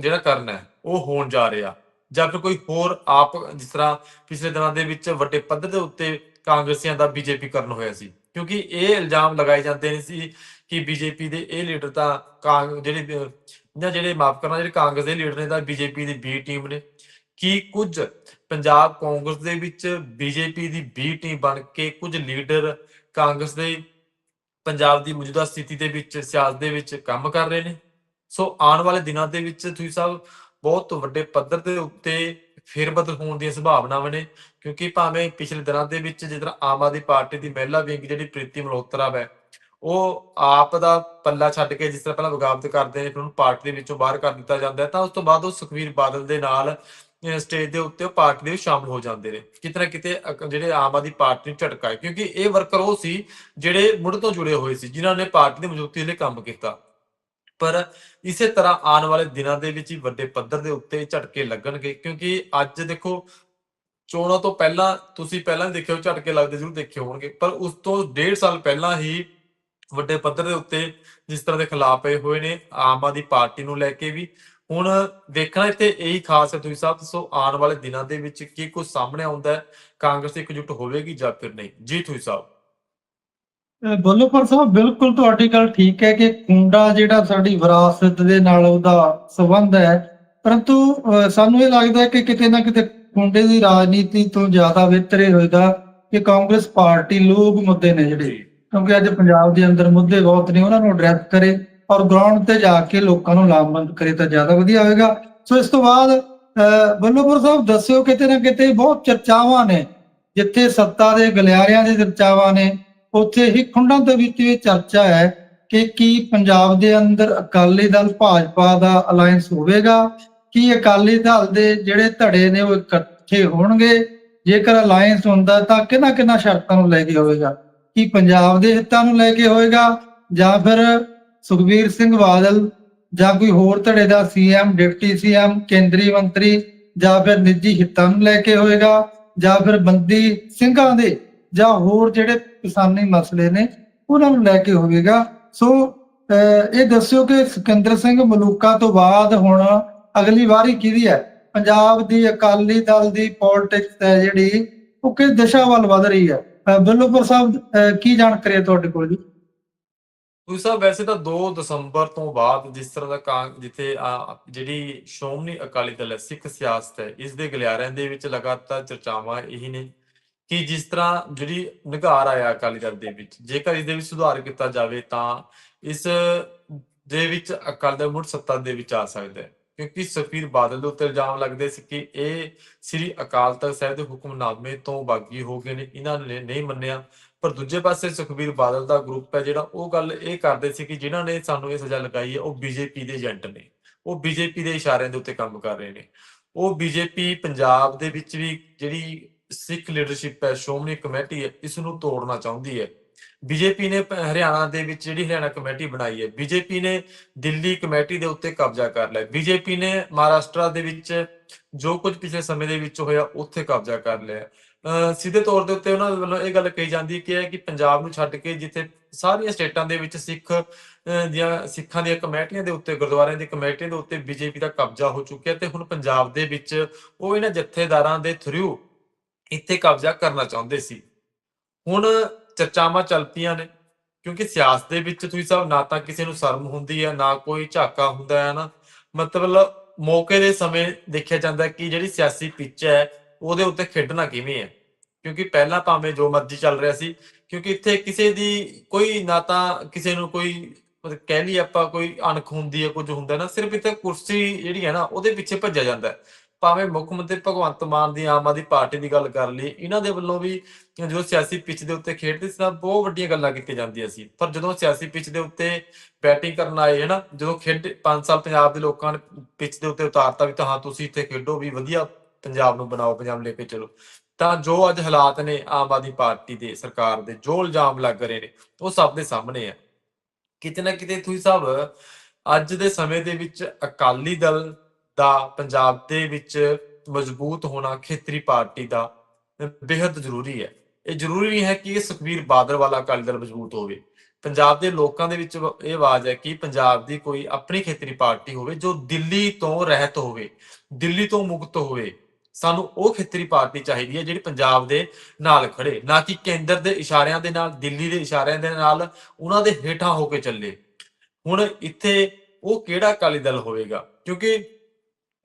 Speaker 2: ਜਿਹੜਾ ਕਰਨਾ ਹੈ, ਉਹ ਹੋਣ ਜਾ ਰਿਹਾ। ਜਾਂ ਫਿਰ ਕੋਈ ਹੋਰ ਆਪ ਜਿਸ ਤਰ੍ਹਾਂ ਪਿਛਲੇ ਦਿਨਾਂ ਦੇ ਵਿੱਚ ਵੱਡੇ ਪੱਧਰ ਦੇ ਉੱਤੇ ਕਾਂਗਰਸੀਆਂ ਦਾ ਬੀਜੇਪੀ ਕਰਨ ਹੋਇਆ ਸੀ। ਕਿਉਂਕਿ ਇਹ ਇਲਜ਼ਾਮ ਲਗਾਏ ਜਾਂਦੇ ਨੇ ਸੀ ਕਿ ਬੀਜੇਪੀ ਦੇ ਇਹ ਲੀਡਰ ਤਾਂ ਕਾਂਗ, ਜਿਹੜੇ, ਜਾਂ ਜਿਹੜੇ ਮਾਫ ਕਰਨਾ, ਜਿਹੜੇ ਕਾਂਗਰਸ ਦੇ ਲੀਡਰ ਨੇ ਤਾਂ ਬੀਜੇਪੀ ਦੀ ਬੀ ਟੀਮ ਨੇ। ਕੀ ਕੁਝ ਪੰਜਾਬ ਕਾਂਗਰਸ ਦੇ ਵਿੱਚ ਬੀਜੇਪੀ ਦੀ ਬੀ ਟੀਮ ਬਣ ਕੇ ਕੁਝ ਲੀਡਰ ਕਾਂਗਰਸ ਦੇ ਪੰਜਾਬ ਦੀ ਮੌਜੂਦਾ ਸਥਿਤੀ ਦੇ ਵਿੱਚ, ਸਿਆਸਤ ਦੇ ਵਿੱਚ ਕੰਮ ਕਰ ਰਹੇ ਨੇ। ਸੋ ਆਉਣ ਵਾਲੇ ਦਿਨਾਂ ਦੇ ਵਿੱਚ ਤੁਸੀਂ ਸਭ ਬਹੁਤ ਵੱਡੇ ਪੱਧਰ ਦੇ ਉੱਤੇ ਫੇਰਬਦਲ ਹੋਣ ਦੀਆਂ ਸੰਭਾਵਨਾਵਾਂ ਨੇ, ਕਿਉਂਕਿ ਭਾਵੇਂ ਪਿਛਲੇ ਦਿਨਾਂ ਦੇ ਵਿੱਚ ਜਿਸ ਤਰ੍ਹਾਂ ਆਮ ਆਦਮੀ ਪਾਰਟੀ ਦੀ ਮਹਿਲਾ ਵਿੰਗ ਜਿਹੜੀ ਪ੍ਰੀਤੀ ਮਲਹੋਤਰਾ ਹੈ ਉਹ ਆਪ ਦਾ ਪੱਲਾ ਛੱਡ ਕੇ ਜਿਸ ਤਰ੍ਹਾਂ ਪਹਿਲਾਂ ਬਗਾਵਤ ਕਰਦੇ ਨੇ, ਫਿਰ ਉਹਨੂੰ ਪਾਰਟੀ ਦੇ ਵਿੱਚੋਂ ਬਾਹਰ ਕਰ ਦਿੱਤਾ ਜਾਂਦਾ ਹੈ, ਤਾਂ ਉਸ ਤੋਂ ਬਾਅਦ ਉਹ ਸੁਖਵੀਰ ਬਾਦਲ ਦੇ ਨਾਲ ਸਟੇਜ ਦੇ ਉੱਤੇ ਪਾਰਟੀ ਦੇ ਵਿੱਚ ਸ਼ਾਮਲ ਹੋ ਜਾਂਦੇ ਨੇ। ਕਿਤੇ ਕਿਤੇ ਜਿਹੜੇ ਆਮ ਆਦਮੀ ਪਾਰਟੀ ਨੂੰ ਝਟਕਾ ਹੈ। ਕਿਉਂਕਿ ਇਹ ਵਰਕਰ ਉਹ ਸੀ ਜਿਹੜੇ ਮੁੱਢ ਤੋਂ ਜੁੜੇ ਹੋਏ ਸੀ, ਜਿਨ੍ਹਾਂ ਨੇ ਪਾਰਟੀ ਦੀ ਮਜ਼ਬੂਤੀ ਲਈ ਕੰਮ ਕੀਤਾ। ਪਰ ਇਸੇ ਤਰ੍ਹਾਂ ਆਉਣ ਵਾਲੇ ਦਿਨਾਂ ਦੇ ਵਿੱਚ ਹੀ ਵੱਡੇ ਪੱਧਰ ਦੇ ਉੱਤੇ ਝਟਕੇ ਲੱਗਣਗੇ। ਕਿਉਂਕਿ ਅੱਜ ਦੇਖੋ, ਚੋਣਾਂ ਤੋਂ ਪਹਿਲਾਂ ਤੁਸੀਂ ਪਹਿਲਾਂ ਵੀ ਦੇਖਿਓ, ਝਟਕੇ ਲੱਗਦੇ ਜ਼ਰੂਰ ਦੇਖੇ ਹੋਣਗੇ। ਪਰ ਉਸ ਤੋਂ ਡੇਢ ਸਾਲ ਪਹਿਲਾਂ ਹੀ ਵੱਡੇ ਪੱਧਰ ਦੇ ਉੱਤੇ ਜਿਸ ਤਰ੍ਹਾਂ ਦੇ ਖਿਲਾਫ ਪਏ ਹੋਏ ਨੇ, ਆਮ ਆਦਮੀ ਪਾਰਟੀ ਨੂੰ ਲੈ ਕੇ ਵੀ ਹੁਣ ਦੇਖਣਾ ਇੱਥੇ ਇਹੀ ਖਾਸ ਹੈ ਤੁਸੀਂ ਸਾਹਿਬ ਸੋ ਆਉਣ ਵਾਲੇ ਦਿਨਾਂ ਦੇ ਵਿੱਚ ਕੀ ਕੁਝ ਸਾਹਮਣੇ ਆਉਂਦਾ ਹੈ ਕਾਂਗਰਸ ਇਕਜੁੱਟ ਹੋਵੇਗੀ ਜਾਂ ਫਿਰ ਨਹੀਂ? ਜੀ ਤੁਸੀਂ ਸਾਹਿਬ
Speaker 1: ਬੱਲੋਪੁਰ ਸਾਹਿਬ ਬਿਲਕੁਲ ਤੁਹਾਡੀ ਗੱਲ ਠੀਕ ਹੈ ਕਿ ਕੁੰਡਾ ਜਿਹੜਾ ਸਾਡੀ ਵਿਰਾਸਤ ਦੇ ਨਾਲ ਉਹਦਾ ਸੰਬੰਧ ਹੈ। ਪਰੰਤੂ ਸਾਨੂੰ ਇਹ ਲੱਗਦਾ ਹੈ ਕਿ ਕਿਤੇ ਨਾ ਕਿਤੇ ਕੁੰਡੇ ਦੀ ਰਾਜਨੀਤੀ ਤੋਂ ਜ਼ਿਆਦਾ ਇਹ ਹੋਏਗਾ ਕਿ ਕਾਂਗਰਸ ਪਾਰਟੀ ਲੋਕ ਮੁੱਦੇ ਨੇ ਜਿਹੜੇ। ਕਿਉਂਕਿ ਅੱਜ ਪੰਜਾਬ ਦੇ ਅੰਦਰ ਮੁੱਦੇ ਬਹੁਤ ਨੇ ਉਹਨਾਂ ਨੂੰ ਐਡਰੈਸ ਕਰੇ। ਔਰ ਗਰਾਊਂਡ ਤੇ ਜਾ ਕੇ ਲੋਕਾਂ ਨੂੰ ਲਾਮਬੰਦ ਕਰੇ ਤਾਂ ਜ਼ਿਆਦਾ ਵਧੀਆ ਹੋਏਗਾ। ਸੋ ਇਸ ਤੋਂ ਬਾਅਦ ਬੱਲੋਪੁਰ ਸਾਹਿਬ ਦੱਸਿਓ ਕਿਤੇ ਨਾ ਕਿਤੇ ਬਹੁਤ ਚਰਚਾਵਾਂ ਨੇ, ਜਿੱਥੇ ਸੱਤਾ ਦੇ ਗਲਿਆਰਿਆਂ ਦੇ ਚਰਚਾਵਾਂ ਨੇ, ਉੱਥੇ ਹੀ ਖੁੰਡਾਂ ਦੇ ਵਿੱਚ ਇਹ ਚਰਚਾ ਹੈ ਕਿ ਕੀ ਪੰਜਾਬ ਦੇ ਅੰਦਰ ਅਕਾਲੀ ਦਲ ਭਾਜਪਾ ਦਾ ਅਲਾਈਅੰਸ ਹੋਵੇਗਾ, ਕੀ ਅਕਾਲੀ ਦਲ ਦੇ ਜਿਹੜੇ ਧੜੇ ਨੇ ਉਹ ਇਕੱਠੇ ਹੋਣਗੇ, ਜੇਕਰ ਅਲਾਈਅੰਸ ਹੁੰਦਾ ਤਾਂ ਕਿਹਨਾਂ ਕਿਹਨਾਂ ਸ਼ਰਤਾਂ ਨੂੰ ਲੈ ਕੇ ਹੋਵੇਗਾ, ਕੀ ਪੰਜਾਬ ਦੇ ਹਿੱਤਾਂ ਨੂੰ ਲੈ ਕੇ ਹੋਵੇਗਾ, ਜਾਂ ਫਿਰ ਸੁਖਬੀਰ ਸਿੰਘ ਬਾਦਲ ਜਾਂ ਕੋਈ ਹੋਰ ਧੜੇ ਦਾ ਸੀਐਮ ਡਿਪਟੀ ਸੀਐਮ ਕੇਂਦਰੀ ਮੰਤਰੀ ਜਾਂ ਫਿਰ ਨਿੱਜੀ ਹਿੱਤਾਂ ਨੂੰ ਲੈ ਕੇ ਹੋਏਗਾ ਜਾਂ ਫਿਰ ਬੰਦੀ ਸਿੰਘਾਂ ਦੇ ਜਾਂ ਹੋਰ ਜਿਹੜੇ ਕਿਸਾਨੀ ਮਸਲੇ ਨੇ ਉਹਨਾਂ ਨੂੰ ਲੈ ਕੇ ਹੋਵੇਗਾ। ਸੋ ਅਹ, ਇਹ ਦੱਸਿਓ ਕਿ ਸਿਕੰਦਰ ਸਿੰਘ ਮਲੂਕਾ ਤੋਂ ਬਾਅਦ ਹੁਣ ਅਗਲੀ ਵਾਰੀ ਕਿਹਦੀ ਹੈ? ਪੰਜਾਬ ਦੀ ਅਕਾਲੀ ਦਲ ਦੀ ਪੋਲਿਟਿਕਸ ਹੈ ਜਿਹੜੀ ਉਹ ਕਿਸ ਦਿਸ਼ਾ ਵੱਲ ਵਧ ਰਹੀ ਹੈ? ਅਹ, ਸਾਹਿਬ ਅਹ, ਕੀ ਜਾਣਕਾਰੀ ਹੈ ਤੁਹਾਡੇ ਕੋਲ ਜੀ?
Speaker 2: ਤੁਸੀਂ ਸਾਹਿਬ ਵੈਸੇ ਤਾਂ 2 ਦਸੰਬਰ ਤੋਂ ਬਾਅਦ ਜਿਸ ਤਰ੍ਹਾਂ ਦਾ ਕਾਂ ਜਿੱਥੇ ਜਿਹੜੀ ਸ਼੍ਰੋਮਣੀ ਅਕਾਲੀ ਦਲ ਹੈ, ਸਿੱਖ ਸਿਆਸਤ ਹੈ, ਇਸ ਦੇ ਗਲਿਆਰਿਆਂ ਦੇ ਵਿੱਚ ਲਗਾਤਾਰ ਚਰਚਾਵਾਂ ਇਹੀ ਨੇ ਕਿ ਜਿਸ ਤਰ੍ਹਾਂ ਜਿਹੜੀ ਨਿਘਾਰ ਆਇਆ ਅਕਾਲੀ ਦਲ ਦੇ ਵਿੱਚ, ਜੇਕਰ ਇਸ ਦੇ ਵਿੱਚ ਸੁਧਾਰ ਕੀਤਾ ਜਾਵੇ ਤਾਂ ਇਸ ਦੇ ਵਿੱਚ ਅਕਾਲੀ ਦਲ ਮੁੜ ਸੱਤਾ ਦੇ ਵਿੱਚ ਆ ਸਕਦਾ ਹੈ। ਕਿਉਂਕਿ ਸੁਖਬੀਰ ਬਾਦਲ ਦੇ ਉੱਤੇ ਇਲਜ਼ਾਮ ਲੱਗਦੇ ਸੀ ਕਿ ਇਹ ਸ੍ਰੀ ਅਕਾਲ ਤਖਤ ਸਾਹਿਬ ਦੇ ਹੁਕਮਨਾਮੇ ਤੋਂ ਬਾਗੀ ਹੋ ਗਏ ਨੇ, ਇਹਨਾਂ ਨੇ ਨਹੀਂ ਮੰਨਿਆ। ਪਰ ਦੂਜੇ ਪਾਸੇ ਸੁਖਬੀਰ ਬਾਦਲ ਦਾ ਗਰੁੱਪ ਹੈ ਜਿਹੜਾ ਉਹ ਗੱਲ ਇਹ ਕਰਦੇ ਸੀ ਕਿ ਜਿਨ੍ਹਾਂ ਨੇ ਸਾਨੂੰ ਇਹ ਸਜ਼ਾ ਲਗਾਈ ਹੈ, ਉਹ ਬੀਜੇਪੀ ਦੇ ਏਜੰਟ ਨੇ। ਉਹ ਬੀਜੇਪੀ ਦੇ ਇਸ਼ਾਰਿਆਂ ਦੇ ਉੱਤੇ ਕੰਮ ਕਰ ਰਹੇ ਨੇ। ਉਹ ਬੀਜੇਪੀ ਪੰਜਾਬ ਦੇ ਵਿੱਚ ਵੀ ਜਿਹੜੀ ਸਿੱਖ ਲੀਡਰਸ਼ਿਪ ਹੈ, ਸ਼੍ਰੋਮਣੀ ਕਮੇਟੀ ਹੈ, ਇਸ ਨੂੰ ਤੋੜਨਾ ਚਾਹੁੰਦੀ ਹੈ। ਬੀਜੇਪੀ ਨੇ ਹਰਿਆਣਾ ਦੇ ਵਿੱਚ ਜਿਹੜੀ ਹਰਿਆਣਾ ਕਮੇਟੀ ਬਣਾਈ ਹੈ, ਬੀਜੇਪੀ ਨੇ ਦਿੱਲੀ ਕਮੇਟੀ ਦੇ ਉੱਤੇ ਕਬਜ਼ਾ ਕਰ ਲਿਆ। ਬੀਜੇਪੀ ਨੇ ਮਹਾਰਾਸ਼ਟਰ ਦੇ ਵਿੱਚ ਜੋ ਕੁਝ ਪਿਛਲੇ ਸਮੇਂ ਦੇ ਵਿੱਚ ਹੋਇਆ, ਉੱਥੇ ਕਬਜ਼ਾ ਕਰ ਲਿਆ। ਸਿੱਧੇ ਤੌਰ ਦੇ ਉੱਤੇ ਉਹਨਾਂ ਵੱਲੋਂ ਇਹ ਗੱਲ ਕਹੀ ਜਾਂਦੀ ਕਿ ਹੈ ਕਿ ਪੰਜਾਬ ਨੂੰ ਛੱਡ ਕੇ ਜਿੱਥੇ ਸਾਰੀਆਂ ਸਟੇਟਾਂ ਦੇ ਵਿੱਚ ਸਿੱਖ ਦੀਆਂ ਸਿੱਖਾਂ ਦੀਆਂ ਕਮੇਟੀਆਂ ਦੇ ਉੱਤੇ, ਗੁਰਦੁਆਰਿਆਂ ਦੀ ਕਮੇਟੀਆਂ ਦੇ ਉੱਤੇ ਬੀਜੇਪੀ ਦਾ ਕਬਜ਼ਾ ਹੋ ਚੁੱਕਿਆ ਤੇ ਹੁਣ ਪੰਜਾਬ ਦੇ ਵਿੱਚ ਉਹ ਇਹਨਾਂ ਜਥੇਦਾਰਾਂ ਦੇ ਥਰੂ ਇੱਥੇ ਕਬਜ਼ਾ ਕਰਨਾ ਚਾਹੁੰਦੇ ਸੀ। ਹੁਣ ਚਰਚਾਵਾਂ ਚੱਲ ਪਈਆਂ ਨੇ, ਕਿਉਂਕਿ ਸਿਆਸਤ ਦੇ ਵਿੱਚ ਤੁਸੀਂ ਸਭ ਨਾ ਤਾਂ ਕਿਸੇ ਨੂੰ ਸ਼ਰਮ ਹੁੰਦੀ ਹੈ, ਨਾ ਕੋਈ ਝਾਕਾ ਹੁੰਦਾ ਹੈ ਨਾ। ਮਤਲਬ ਮੌਕੇ ਦੇ ਸਮੇਂ ਦੇਖਿਆ ਜਾਂਦਾ ਕਿ ਜਿਹੜੀ ਸਿਆਸੀ ਪਿੱਚ ਹੈ ਉਹਦੇ ਉੱਤੇ ਖੇਡਣਾ ਕਿਵੇਂ ਹੈ? ਕਿਉਂਕਿ ਪਹਿਲਾਂ ਭਾਵੇਂ ਜੋ ਮਰਜ਼ੀ ਚੱਲ ਰਿਹਾ ਸੀ, ਕਿਉਂਕਿ ਇੱਥੇ ਕਿਸੇ ਦੀ ਕੋਈ ਨਾ ਤਾਂ ਕਿਸੇ ਨੂੰ ਕੋਈ ਮਤਲਬ ਕਹਿ ਲਈ ਆਪਾਂ ਕੋਈ ਅਣਖ ਹੁੰਦੀ ਹੈ, ਕੁਝ ਹੁੰਦਾ ਨਾ, ਸਿਰਫ ਇੱਥੇ ਕੁਰਸੀ ਜਿਹੜੀ ਹੈ ਨਾ, ਉਹਦੇ ਪਿੱਛੇ ਭੱਜਿਆ ਜਾਂਦਾ ਭਾਵੇਂ ਮੁੱਖ ਮੰਤਰੀ ਭਗਵੰਤ ਮਾਨ ਦੀ, ਆਮ ਆਦਮੀ ਪਾਰਟੀ ਦੀ ਗੱਲ ਕਰ ਲਈ ਇਹਨਾਂ ਦੇ ਵੱਲੋਂ ਵੀ ਜਦੋਂ ਸਿਆਸੀ ਪਿੱਚ ਦੇ ਉੱਤੇ ਖੇਡਦੇ ਸੀ ਤਾਂ ਬਹੁਤ ਵੱਡੀਆਂ ਗੱਲਾਂ ਕੀਤੀਆਂ ਜਾਂਦੀਆਂ ਸੀ। ਪਰ ਜਦੋਂ ਸਿਆਸੀ ਪਿੱਚ ਦੇ ਉੱਤੇ ਬੈਟਿੰਗ ਕਰਨ ਆਏ, ਹੈ ਨਾ, ਜਦੋਂ ਖੇਡ 5 ਸਾਲ ਪੰਜਾਬ ਦੇ ਲੋਕਾਂ ਨੇ ਪਿੱਚ ਦੇ ਉੱਤੇ ਉਤਾਰਤਾ ਵੀ ਤਾਂ ਹਾਂ, ਤੁਸੀਂ ਇੱਥੇ ਖੇਡੋ, ਵੀ ਵਧੀਆ ਪੰਜਾਬ ਨੂੰ ਬਣਾਓ, ਪੰਜਾਬ ਲੈ ਕੇ ਚਲੋ। ਤਾਂ ਜੋ ਅੱਜ ਹਾਲਾਤ ਨੇ ਆਮ ਆਦਮੀ ਪਾਰਟੀ ਦੇ ਸਰਕਾਰ ਦੇ, ਜੋ ਇਲਜ਼ਾਮ ਲੱਗ ਰਹੇ ਨੇ, ਉਹ ਸਭ ਦੇ ਸਾਹਮਣੇ ਆ। ਕਿਤੇ ਨਾ ਕਿਤੇ ਤੁਸੀਂ ਸਭ ਅੱਜ ਦੇ ਸਮੇਂ ਦੇ ਵਿੱਚ ਅਕਾਲੀ ਦਲ ਦਾ ਪੰਜਾਬ ਦੇ ਵਿੱਚ ਮਜ਼ਬੂਤ ਹੋਣਾ ਖੇਤਰੀ ਪਾਰਟੀ ਦਾ ਬੇहद ਜ਼ਰੂਰੀ ਹੈ। ਇਹ ਜ਼ਰੂਰੀ ਨਹੀਂ ਹੈ ਕਿ ਇਹ ਸੁਖਬੀਰ ਬਾਦਲ ਵਾਲਾ ਅਕਾਲੀ ਦਲ ਮਜ਼ਬੂਤ ਹੋਵੇ। ਪੰਜਾਬ ਦੇ ਲੋਕਾਂ ਦੇ ਵਿੱਚ ਇਹ ਆਵਾਜ਼ ਹੈ ਕਿ ਪੰਜਾਬ ਦੀ ਕੋਈ ਆਪਣੀ ਖੇਤਰੀ ਪਾਰਟੀ ਹੋਵੇ ਜੋ ਦਿੱਲੀ ਤੋਂ ਰਹਿਤ ਹੋਵੇ, ਦਿੱਲੀ ਤੋਂ ਮੁਕਤ ਹੋਵੇ। ਸਾਨੂੰ ਉਹ ਖੇਤਰੀ ਪਾਰਟੀ ਚਾਹੀਦੀ ਹੈ ਜਿਹੜੀ ਪੰਜਾਬ ਦੇ ਨਾਲ ਖੜੇ, ਨਾ ਕਿ ਕੇਂਦਰ ਦੇ ਇਸ਼ਾਰਿਆਂ ਦੇ ਨਾਲ, ਦਿੱਲੀ ਦੇ ਇਸ਼ਾਰਿਆਂ ਦੇ ਨਾਲ ਉਹਨਾਂ ਦੇ ਹੇਠਾਂ ਹੋ ਕੇ ਚੱਲੇ। ਹੁਣ ਇੱਥੇ ਉਹ ਕਿਹੜਾ ਅਕਾਲੀ ਦਲ ਹੋਵੇਗਾ? ਕਿਉਂਕਿ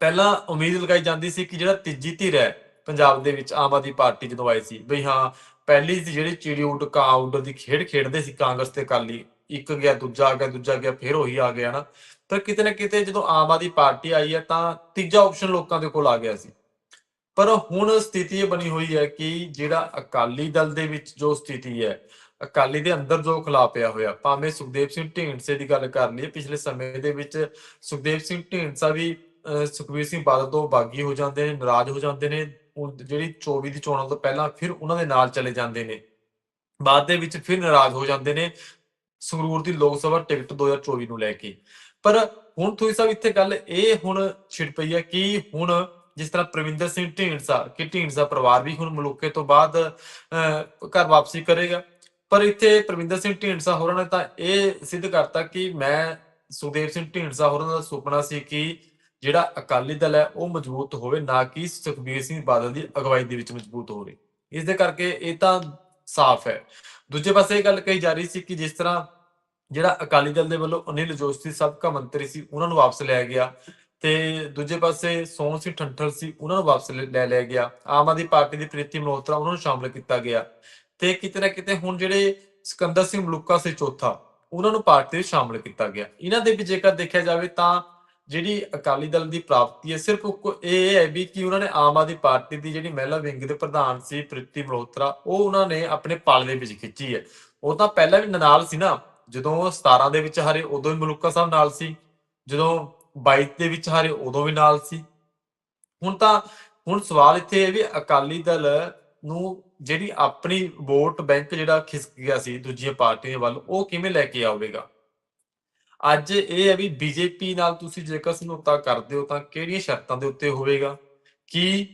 Speaker 2: ਪਹਿਲਾਂ ਉਮੀਦ ਲਗਾਈ ਜਾਂਦੀ ਸੀ ਕਿ ਜਿਹੜਾ ਤੀਜੀ ਧਿਰ ਹੈ ਪੰਜਾਬ ਦੇ ਵਿੱਚ ਆਮ ਆਦਮੀ ਪਾਰਟੀ ਜਦੋਂ ਆਈ ਸੀ, ਬਈ ਹਾਂ, ਪਹਿਲੀ ਸੀ ਜਿਹੜੀ ਚਿੜੀ ਉਡ, ਕਾਂ ਉੱਡ ਦੀ ਖੇਡ ਖੇਡਦੇ ਸੀ ਕਾਂਗਰਸ ਤੇ ਅਕਾਲੀ, ਇੱਕ ਗਿਆ, ਦੂਜਾ ਆ ਗਿਆ, ਦੂਜਾ ਗਿਆ, ਫਿਰ ਉਹੀ ਆ ਗਿਆ ਨਾ ਪਰ ਕਿਤੇ ਨਾ ਕਿਤੇ ਜਦੋਂ ਆਮ ਆਦਮੀ ਪਾਰਟੀ ਆਈ ਹੈ ਤਾਂ ਤੀਜਾ ਆਪਸ਼ਨ ਲੋਕਾਂ ਦੇ ਕੋਲ ਆ ਗਿਆ ਸੀ। ਪਰ ਹੁਣ ਸਥਿਤੀ ਇਹ ਬਣੀ ਹੋਈ ਹੈ ਕਿ ਜਿਹੜਾ ਅਕਾਲੀ ਦਲ ਦੇ ਵਿੱਚ ਜੋ ਸਥਿਤੀ ਹੈ ਅਕਾਲੀ ਦੇ ਅੰਦਰ ਜੋ ਖਲਾ ਪਿਆ ਹੋਇਆ ਭਾਵੇਂ ਸੁਖਦੇਵ ਸਿੰਘ ਢੀਂਡਸੇ ਦੀ ਗੱਲ ਕਰ ਲਈਏ ਪਿਛਲੇ ਸਮੇਂ ਦੇ ਵਿੱਚ ਸੁਖਦੇਵ ਸਿੰਘ ਢੀਂਡਸਾ ਵੀ ਅਹ, ਸੁਖਬੀਰ ਸਿੰਘ ਬਾਦਲ ਤੋਂ ਬਾਗੀ ਹੋ ਜਾਂਦੇ ਨੇ ਨਾਰਾਜ਼ ਹੋ ਜਾਂਦੇ ਨੇ ਜਿਹੜੀ 24 ਦੀ ਚੋਣਾਂ ਤੋਂ ਪਹਿਲਾਂ ਫਿਰ ਉਹਨਾਂ ਦੇ ਨਾਲ ਚਲੇ ਜਾਂਦੇ ਨੇ ਬਾਅਦ ਦੇ ਵਿੱਚ ਫਿਰ ਨਾਰਾਜ਼ ਹੋ ਜਾਂਦੇ ਨੇ ਸੰਗਰੂਰ ਦੀ ਲੋਕ ਸਭਾ ਟਿਕਟ 2024 ਨੂੰ ਲੈ ਕੇ। ਪਰ ਹੁਣ ਤੁਸੀਂ ਸਭ ਇੱਥੇ ਗੱਲ ਇਹ ਹੁਣ ਛਿੜ ਪਈ ਹੈ ਕਿ ਹੁਣ ਜਿਸ ਤਰ੍ਹਾਂ ਪ੍ਰਵਿੰਦਰ ਸਿੰਘ ਢੀਂਡਸਾ ਕਿ ਢੀਂਡਸਾ ਪਰਿਵਾਰ ਵੀ ਹੁਣ ਮਲੂਕੇ ਤੋਂ ਬਾਅਦ ਅਹ, ਘਰ ਵਾਪਸੀ ਕਰੇਗਾ। ਪਰ ਇੱਥੇ ਪ੍ਰਵਿੰਦਰ ਸਿੰਘ ਢੀਂਡਸਾ ਹੋਰਾਂ ਨੇ ਤਾਂ ਇਹ ਸਿੱਧ ਕਰਤਾ ਕਿ ਮੈਂ ਸੁਖਦੇਵ ਸਿੰਘ ਢੀਂਡਸਾ ਹੋਰਾਂ ਦਾ ਸੁਪਨਾ ਸੀ ਕਿ ਜਿਹੜਾ ਅਕਾਲੀ ਦਲ ਹੈ ਉਹ ਮਜ਼ਬੂਤ ਹੋਵੇ ਨਾ ਕਿ ਸੁਖਬੀਰ ਸਿੰਘ ਬਾਦਲ ਦੀ ਅਗਵਾਈ ਦੇ ਵਿੱਚ ਮਜ਼ਬੂਤ ਹੋਵੇ ਇਸ ਦੇ ਕਰਕੇ ਇਹ ਤਾਂ ਸਾਫ਼ ਹੈ। ਦੂਜੇ ਪਾਸੇ ਇਹ ਗੱਲ ਕਹੀ ਜਾ ਰਹੀ ਸੀ ਕਿ ਜਿਸ ਤਰ੍ਹਾਂ ਜਿਹੜਾ ਅਕਾਲੀ ਦਲ ਦੇ ਵੱਲੋਂ ਅਨਿਲ ਜੋਸ਼ੀ ਸਾਬਕਾ ਮੰਤਰੀ ਸੀ ਉਹਨਾਂ ਨੂੰ ਵਾਪਸ ਲਿਆ ਗਿਆ। ਤੇ ਦੂਜੇ ਪਾਸੇ ਸੋਹਣ ਸਿੰਘ ਠੰਠਲ ਸੀ, ਉਹਨਾਂ ਨੂੰ ਵਾਪਸ ਲੈ ਲਿਆ ਗਿਆ। ਆਮ ਆਦਮੀ ਪਾਰਟੀ ਦੀ ਪ੍ਰੀਤੀ ਮਲਹੋਤਰਾ ਉਹਨਾਂ ਨੂੰ ਸ਼ਾਮਲ ਕੀਤਾ ਗਿਆ। ਤੇ ਕਿਤੇ ਨਾ ਕਿਤੇ ਹੁਣ ਜਿਹੜੇ ਸਿਕੰਦਰ ਸਿੰਘ ਮਲੂਕਾ ਸੀ ਚੌਥਾ, ਉਹਨਾਂ ਨੂੰ ਪਾਰਟੀ ਵਿੱਚ ਸ਼ਾਮਲ ਕੀਤਾ ਗਿਆ। ਇਹਨਾਂ ਦੇ ਵੀ ਜੇਕਰ ਦੇਖਿਆ ਜਾਵੇ ਤਾਂ ਜਿਹੜੀ ਅਕਾਲੀ ਦਲ ਦੀ ਪ੍ਰਾਪਤੀ ਹੈ, ਸਿਰਫ ਇਹ ਹੈ ਵੀ ਕਿ ਉਹਨਾਂ ਨੇ ਆਮ ਆਦਮੀ ਪਾਰਟੀ ਦੀ ਜਿਹੜੀ ਮਹਿਲਾ ਵਿੰਗ ਦੇ ਪ੍ਰਧਾਨ ਸੀ, ਪ੍ਰੀਤੀ ਮਲਹੋਤਰਾ, ਉਹ ਉਹਨਾਂ ਨੇ ਆਪਣੇ ਪਾਲ ਦੇ ਵਿੱਚ ਖਿੱਚੀ ਹੈ। ਉਹ ਤਾਂ ਪਹਿਲਾਂ ਵੀ ਨਾਲ ਸੀ ਨਾ, ਜਦੋਂ ਉਹ 17 ਦੇ ਵਿੱਚ ਹਾਰੇ ਉਦੋਂ ਵੀ ਮਲੂਕਾ ਸਾਹਿਬ ਨਾਲ ਸੀ, ਜਦੋਂ 22 ਦੇ ਵਿੱਚ ਹਾਰੇ ਉਦੋਂ ਵੀ ਨਾਲ ਸੀ। ਹੁਣ ਤਾਂ, ਹੁਣ ਸਵਾਲ ਇੱਥੇ ਇਹ ਵੀ ਅਕਾਲੀ ਦਲ ਨੂੰ ਜਿਹੜੀ ਆਪਣੀ ਵੋਟ ਬੈਂਕ ਜਿਹੜਾ ਖਿਸਕ ਗਿਆ ਸੀ ਦੂਜੀਆਂ ਪਾਰਟੀਆਂ ਵੱਲ, ਉਹ ਕਿਵੇਂ ਲੈ ਕੇ ਆਵੇਗਾ? ਅੱਜ ਇਹ ਹੈ ਵੀ ਬੀਜੇਪੀ ਨਾਲ ਤੁਸੀਂ ਜੇਕਰ ਸਮਝੌਤਾ ਕਰਦੇ ਹੋ ਤਾਂ ਕਿਹੜੀਆਂ ਸ਼ਰਤਾਂ ਦੇ ਉੱਤੇ ਹੋਵੇਗਾ? ਕਿ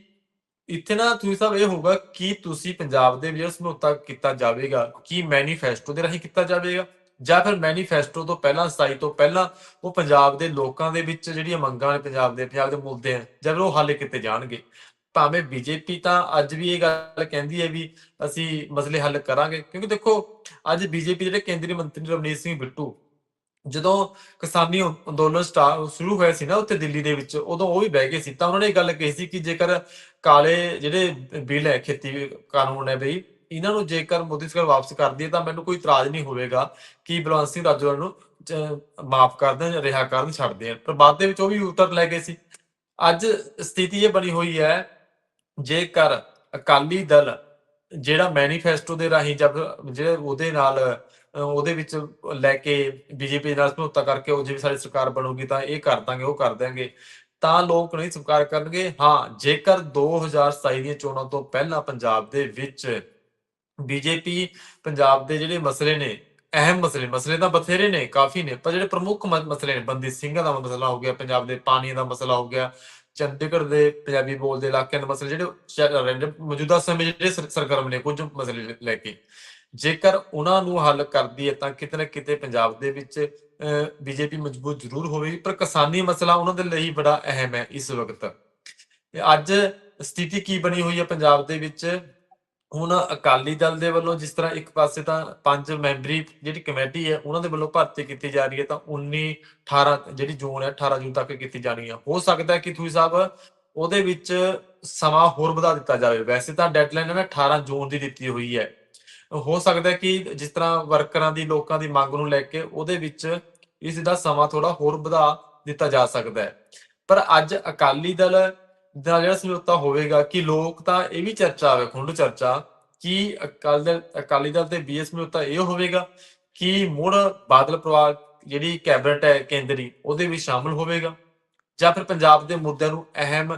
Speaker 2: ਇੱਥੇ ਨਾ ਤੁਸੀਂ ਸਭ ਇਹ ਹੋਊਗਾ ਕਿ ਤੁਸੀਂ ਪੰਜਾਬ ਦੇ ਵਿੱਚ ਸਮਝੌਤਾ ਕੀਤਾ ਜਾਵੇਗਾ, ਕਿ ਮੈਨੀਫੈਸਟੋ ਦੇ ਰਾਹੀਂ ਕੀਤਾ ਜਾਵੇਗਾ? ਜਾਂ ਫਿਰ ਮੈਨੀਫੈਸਟੋ ਤੋਂ ਪਹਿਲਾਂ 27 ਤੋਂ ਪਹਿਲਾਂ, ਉਹ ਪੰਜਾਬ ਦੇ ਲੋਕਾਂ ਦੇ ਵਿੱਚ ਜਿਹੜੀਆਂ ਮੰਗਾਂ ਨੇ ਪੰਜਾਬ ਦੇ ਪੰਜਾਬ ਦੇ ਮੁੱਦੇ ਆ, ਜਾਂ ਉਹ ਹੱਲ ਕੀਤੇ ਜਾਣਗੇ। ਭਾਵੇਂ ਬੀਜੇਪੀ ਤਾਂ ਅੱਜ ਵੀ ਇਹ ਗੱਲ ਕਹਿੰਦੀ ਹੈ ਵੀ ਅਸੀਂ ਮਸਲੇ ਹੱਲ ਕਰਾਂਗੇ, ਕਿਉਂਕਿ ਦੇਖੋ, ਅੱਜ ਬੀਜੇਪੀ ਜਿਹੜੇ ਕੇਂਦਰੀ ਮੰਤਰੀ ਰਵਨੀਤ ਸਿੰਘ ਬਿੱਟੂ, ਜਦੋਂ ਕਿਸਾਨੀ ਅੰਦੋਲਨ ਸਟਾਰ ਸ਼ੁਰੂ ਹੋਇਆ ਸੀ ਨਾ ਉੱਥੇ ਦਿੱਲੀ ਦੇ ਵਿੱਚ, ਉਦੋਂ ਉਹ ਵੀ ਬਹਿ ਗਏ ਸੀ, ਤਾਂ ਉਹਨਾਂ ਨੇ ਇਹ ਗੱਲ ਕਹੀ ਸੀ ਕਿ ਜੇਕਰ ਕਾਲੇ ਜਿਹੜੇ ਬਿੱਲ ਹੈ, ਖੇਤੀ ਕਾਨੂੰਨ ਹੈ ਬਈ ਇਹਨਾਂ ਨੂੰ ਜੇਕਰ ਮੋਦੀ ਸਰਕਾਰ ਵਾਪਸ ਕਰਦੀ ਹੈ ਤਾਂ ਮੈਨੂੰ ਕੋਈ ਇਤਰਾਜ਼ ਨਹੀਂ ਹੋਵੇਗਾ ਕਿ ਬਲਵੰਤ ਸਿੰਘ ਰਾਜੋਵਾਲ ਨੂੰ ਮਾਫ ਕਰ ਦੇਣ, ਰਿਹਾ ਕਰਨ ਛੱਡ ਦੇਣ। ਪਰ ਬਾਅਦ ਦੇ ਵਿੱਚ ਉਹ ਵੀ ਉਤਰ ਲੈ ਗਏ ਸੀ। ਅੱਜ ਸਥਿਤੀ ਇਹ ਬਣੀ ਹੋਈ ਹੈ, ਜੇਕਰ ਅਕਾਲੀ ਦਲ ਜਿਹੜਾ ਮੈਨੀਫੈਸਟੋ ਦੇ ਰਾਹੀਂ ਜਦ ਜਿਹੜੇ ਉਹਦੇ ਨਾਲ, ਉਹਦੇ ਵਿੱਚ ਲੈ ਕੇ ਬੀਜੇਪੀ ਨਾਲ ਸਮਝੌਤਾ ਕਰਕੇ ਉਹ ਜੇ ਸਾਡੀ ਸਰਕਾਰ ਬਣੂਗੀ ਤਾਂ ਇਹ ਕਰ ਦਾਂਗੇ, ਉਹ ਕਰ ਦਾਂਗੇ ਤਾਂ ਲੋਕ ਨਹੀਂ ਸਵੀਕਾਰ ਕਰਨਗੇ। ਹਾਂ, ਜੇਕਰ 2027 ਦੀਆਂ ਚੋਣਾਂ ਤੋਂ ਪਹਿਲਾਂ ਪੰਜਾਬ ਦੇ ਵਿੱਚ ਬੀਜੇਪੀ ਪੰਜਾਬ ਦੇ ਜਿਹੜੇ ਮਸਲੇ ਨੇ, ਅਹਿਮ ਮਸਲੇ ਮਸਲੇ ਤਾਂ ਬਥੇਰੇ ਨੇ, ਕਾਫੀ ਨੇ, ਪਰ ਜਿਹੜੇ ਪ੍ਰਮੁੱਖ ਮਸਲੇ ਨੇ, ਬੰਦੀ ਸਿੰਘਾਂ ਦਾ ਮਸਲਾ ਹੋ ਗਿਆ, ਪੰਜਾਬ ਦੇ ਪਾਣੀ ਦਾ ਮਸਲਾ ਹੋ ਗਿਆ, ਚੰਡੀਗੜ੍ਹ ਦੇ ਪੰਜਾਬੀ ਬੋਲਦੇ ਇਲਾਕਿਆਂ ਦੇ ਮਸਲੇ ਜਿਹੜੇ ਮੌਜੂਦਾ ਸਮੇਂ ਜਿਹੜੇ ਸਰ- ਸਰਗਰਮ ਨੇ, ਕੁਝ ਮਸਲੇ ਲੈ ਕੇ। ਜੇਕਰ ਉਹਨਾਂ ਨੂੰ ਹੱਲ ਕਰਦੀ ਹੈ ਤਾਂ ਕਿਤੇ ਨਾ ਕਿਤੇ ਪੰਜਾਬ ਦੇ ਵਿੱਚ ਬੀਜੇਪੀ ਮਜ਼ਬੂਤ ਜ਼ਰੂਰ ਹੋਵੇਗੀ, ਪਰ ਕਿਸਾਨੀ ਮਸਲਾ ਉਹਨਾਂ ਦੇ ਲਈ ਬੜਾ ਅਹਿਮ ਹੈ ਇਸ ਵਕਤ। ਅੱਜ ਸਥਿਤੀ ਕੀ ਬਣੀ ਹੋਈ ਹੈ ਪੰਜਾਬ ਦੇ ਵਿੱਚ? ਹੁਣ ਅਕਾਲੀ ਦਲ ਦੇ ਵੱਲੋਂ ਜਿਸ ਤਰ੍ਹਾਂ ਇੱਕ ਪਾਸੇ ਤਾਂ ਪੰਜ ਮੈਂਬਰੀ ਜਿਹੜੀ ਕਮੇਟੀ ਹੈ, ਉਹਨਾਂ ਦੇ ਵੱਲੋਂ ਭਰਤੀ ਕੀਤੀ ਜਾ ਰਹੀ ਹੈ, ਤਾਂ 19 18 ਜਿਹੜੀ ਜੂਨ ਹੈ 18 ਜੂਨ ਤੱਕ ਕੀਤੀ ਜਾਣੀ ਹੈ। ਹੋ ਸਕਦਾ ਹੈ ਕਿ ਥੂਈ ਸਾਹਿਬ ਉਹਦੇ ਵਿੱਚ ਸਮਾਂ ਹੋਰ ਵਧਾ ਦਿੱਤਾ ਜਾਵੇ। ਵੈਸੇ ਤਾਂ ਡੈਡਲਾਈਨ ਹੈ ਨਾ 18 ਜੂਨ ਦੀ ਦਿੱਤੀ ਹੋਈ ਹੈ। ਹੋ ਸਕਦਾ ਹੈ ਕਿ ਜਿਸ ਤਰ੍ਹਾਂ ਵਰਕਰਾਂ ਦੀ, ਲੋਕਾਂ ਦੀ ਮੰਗ ਨੂੰ ਲੈ ਕੇ ਉਹਦੇ ਵਿੱਚ ਇਸ ਦਾ ਸਮਾਂ ਥੋੜਾ ਹੋਰ ਵਧਾ ਦਿੱਤਾ ਜਾ ਸਕਦਾ ਹੈ। ਪਰ ਅੱਜ ਅਕਾਲੀ ਦਲ ਦਾ ਜਿਹੜਾ ਸਮਝੌਤਾ ਹੋਵੇਗਾ ਕਿ ਲੋਕ ਤਾਂ ਇਹ ਵੀ ਚਰਚਾ ਆਵੇ ਖੁੰਡ ਚਰਚਾ ਕਿ ਅਕਾਲੀ ਦਲ ਅਕਾਲੀ ਦਲ ਤੇ ਬੀਐਸ ਸਮਝੌਤਾ ਇਹ ਹੋਵੇਗਾ ਕਿ ਮੁੜ ਬਾਦਲ ਪਰਿਵਾਰ ਜਿਹੜੀ ਕੈਬਨਿਟ ਹੈ ਕੇਂਦਰੀ, ਉਹਦੇ ਵਿੱਚ ਸ਼ਾਮਲ ਹੋਵੇਗਾ ਜਾਂ ਫਿਰ ਪੰਜਾਬ ਦੇ ਮੁੱਦਿਆਂ ਨੂੰ ਅਹਿਮ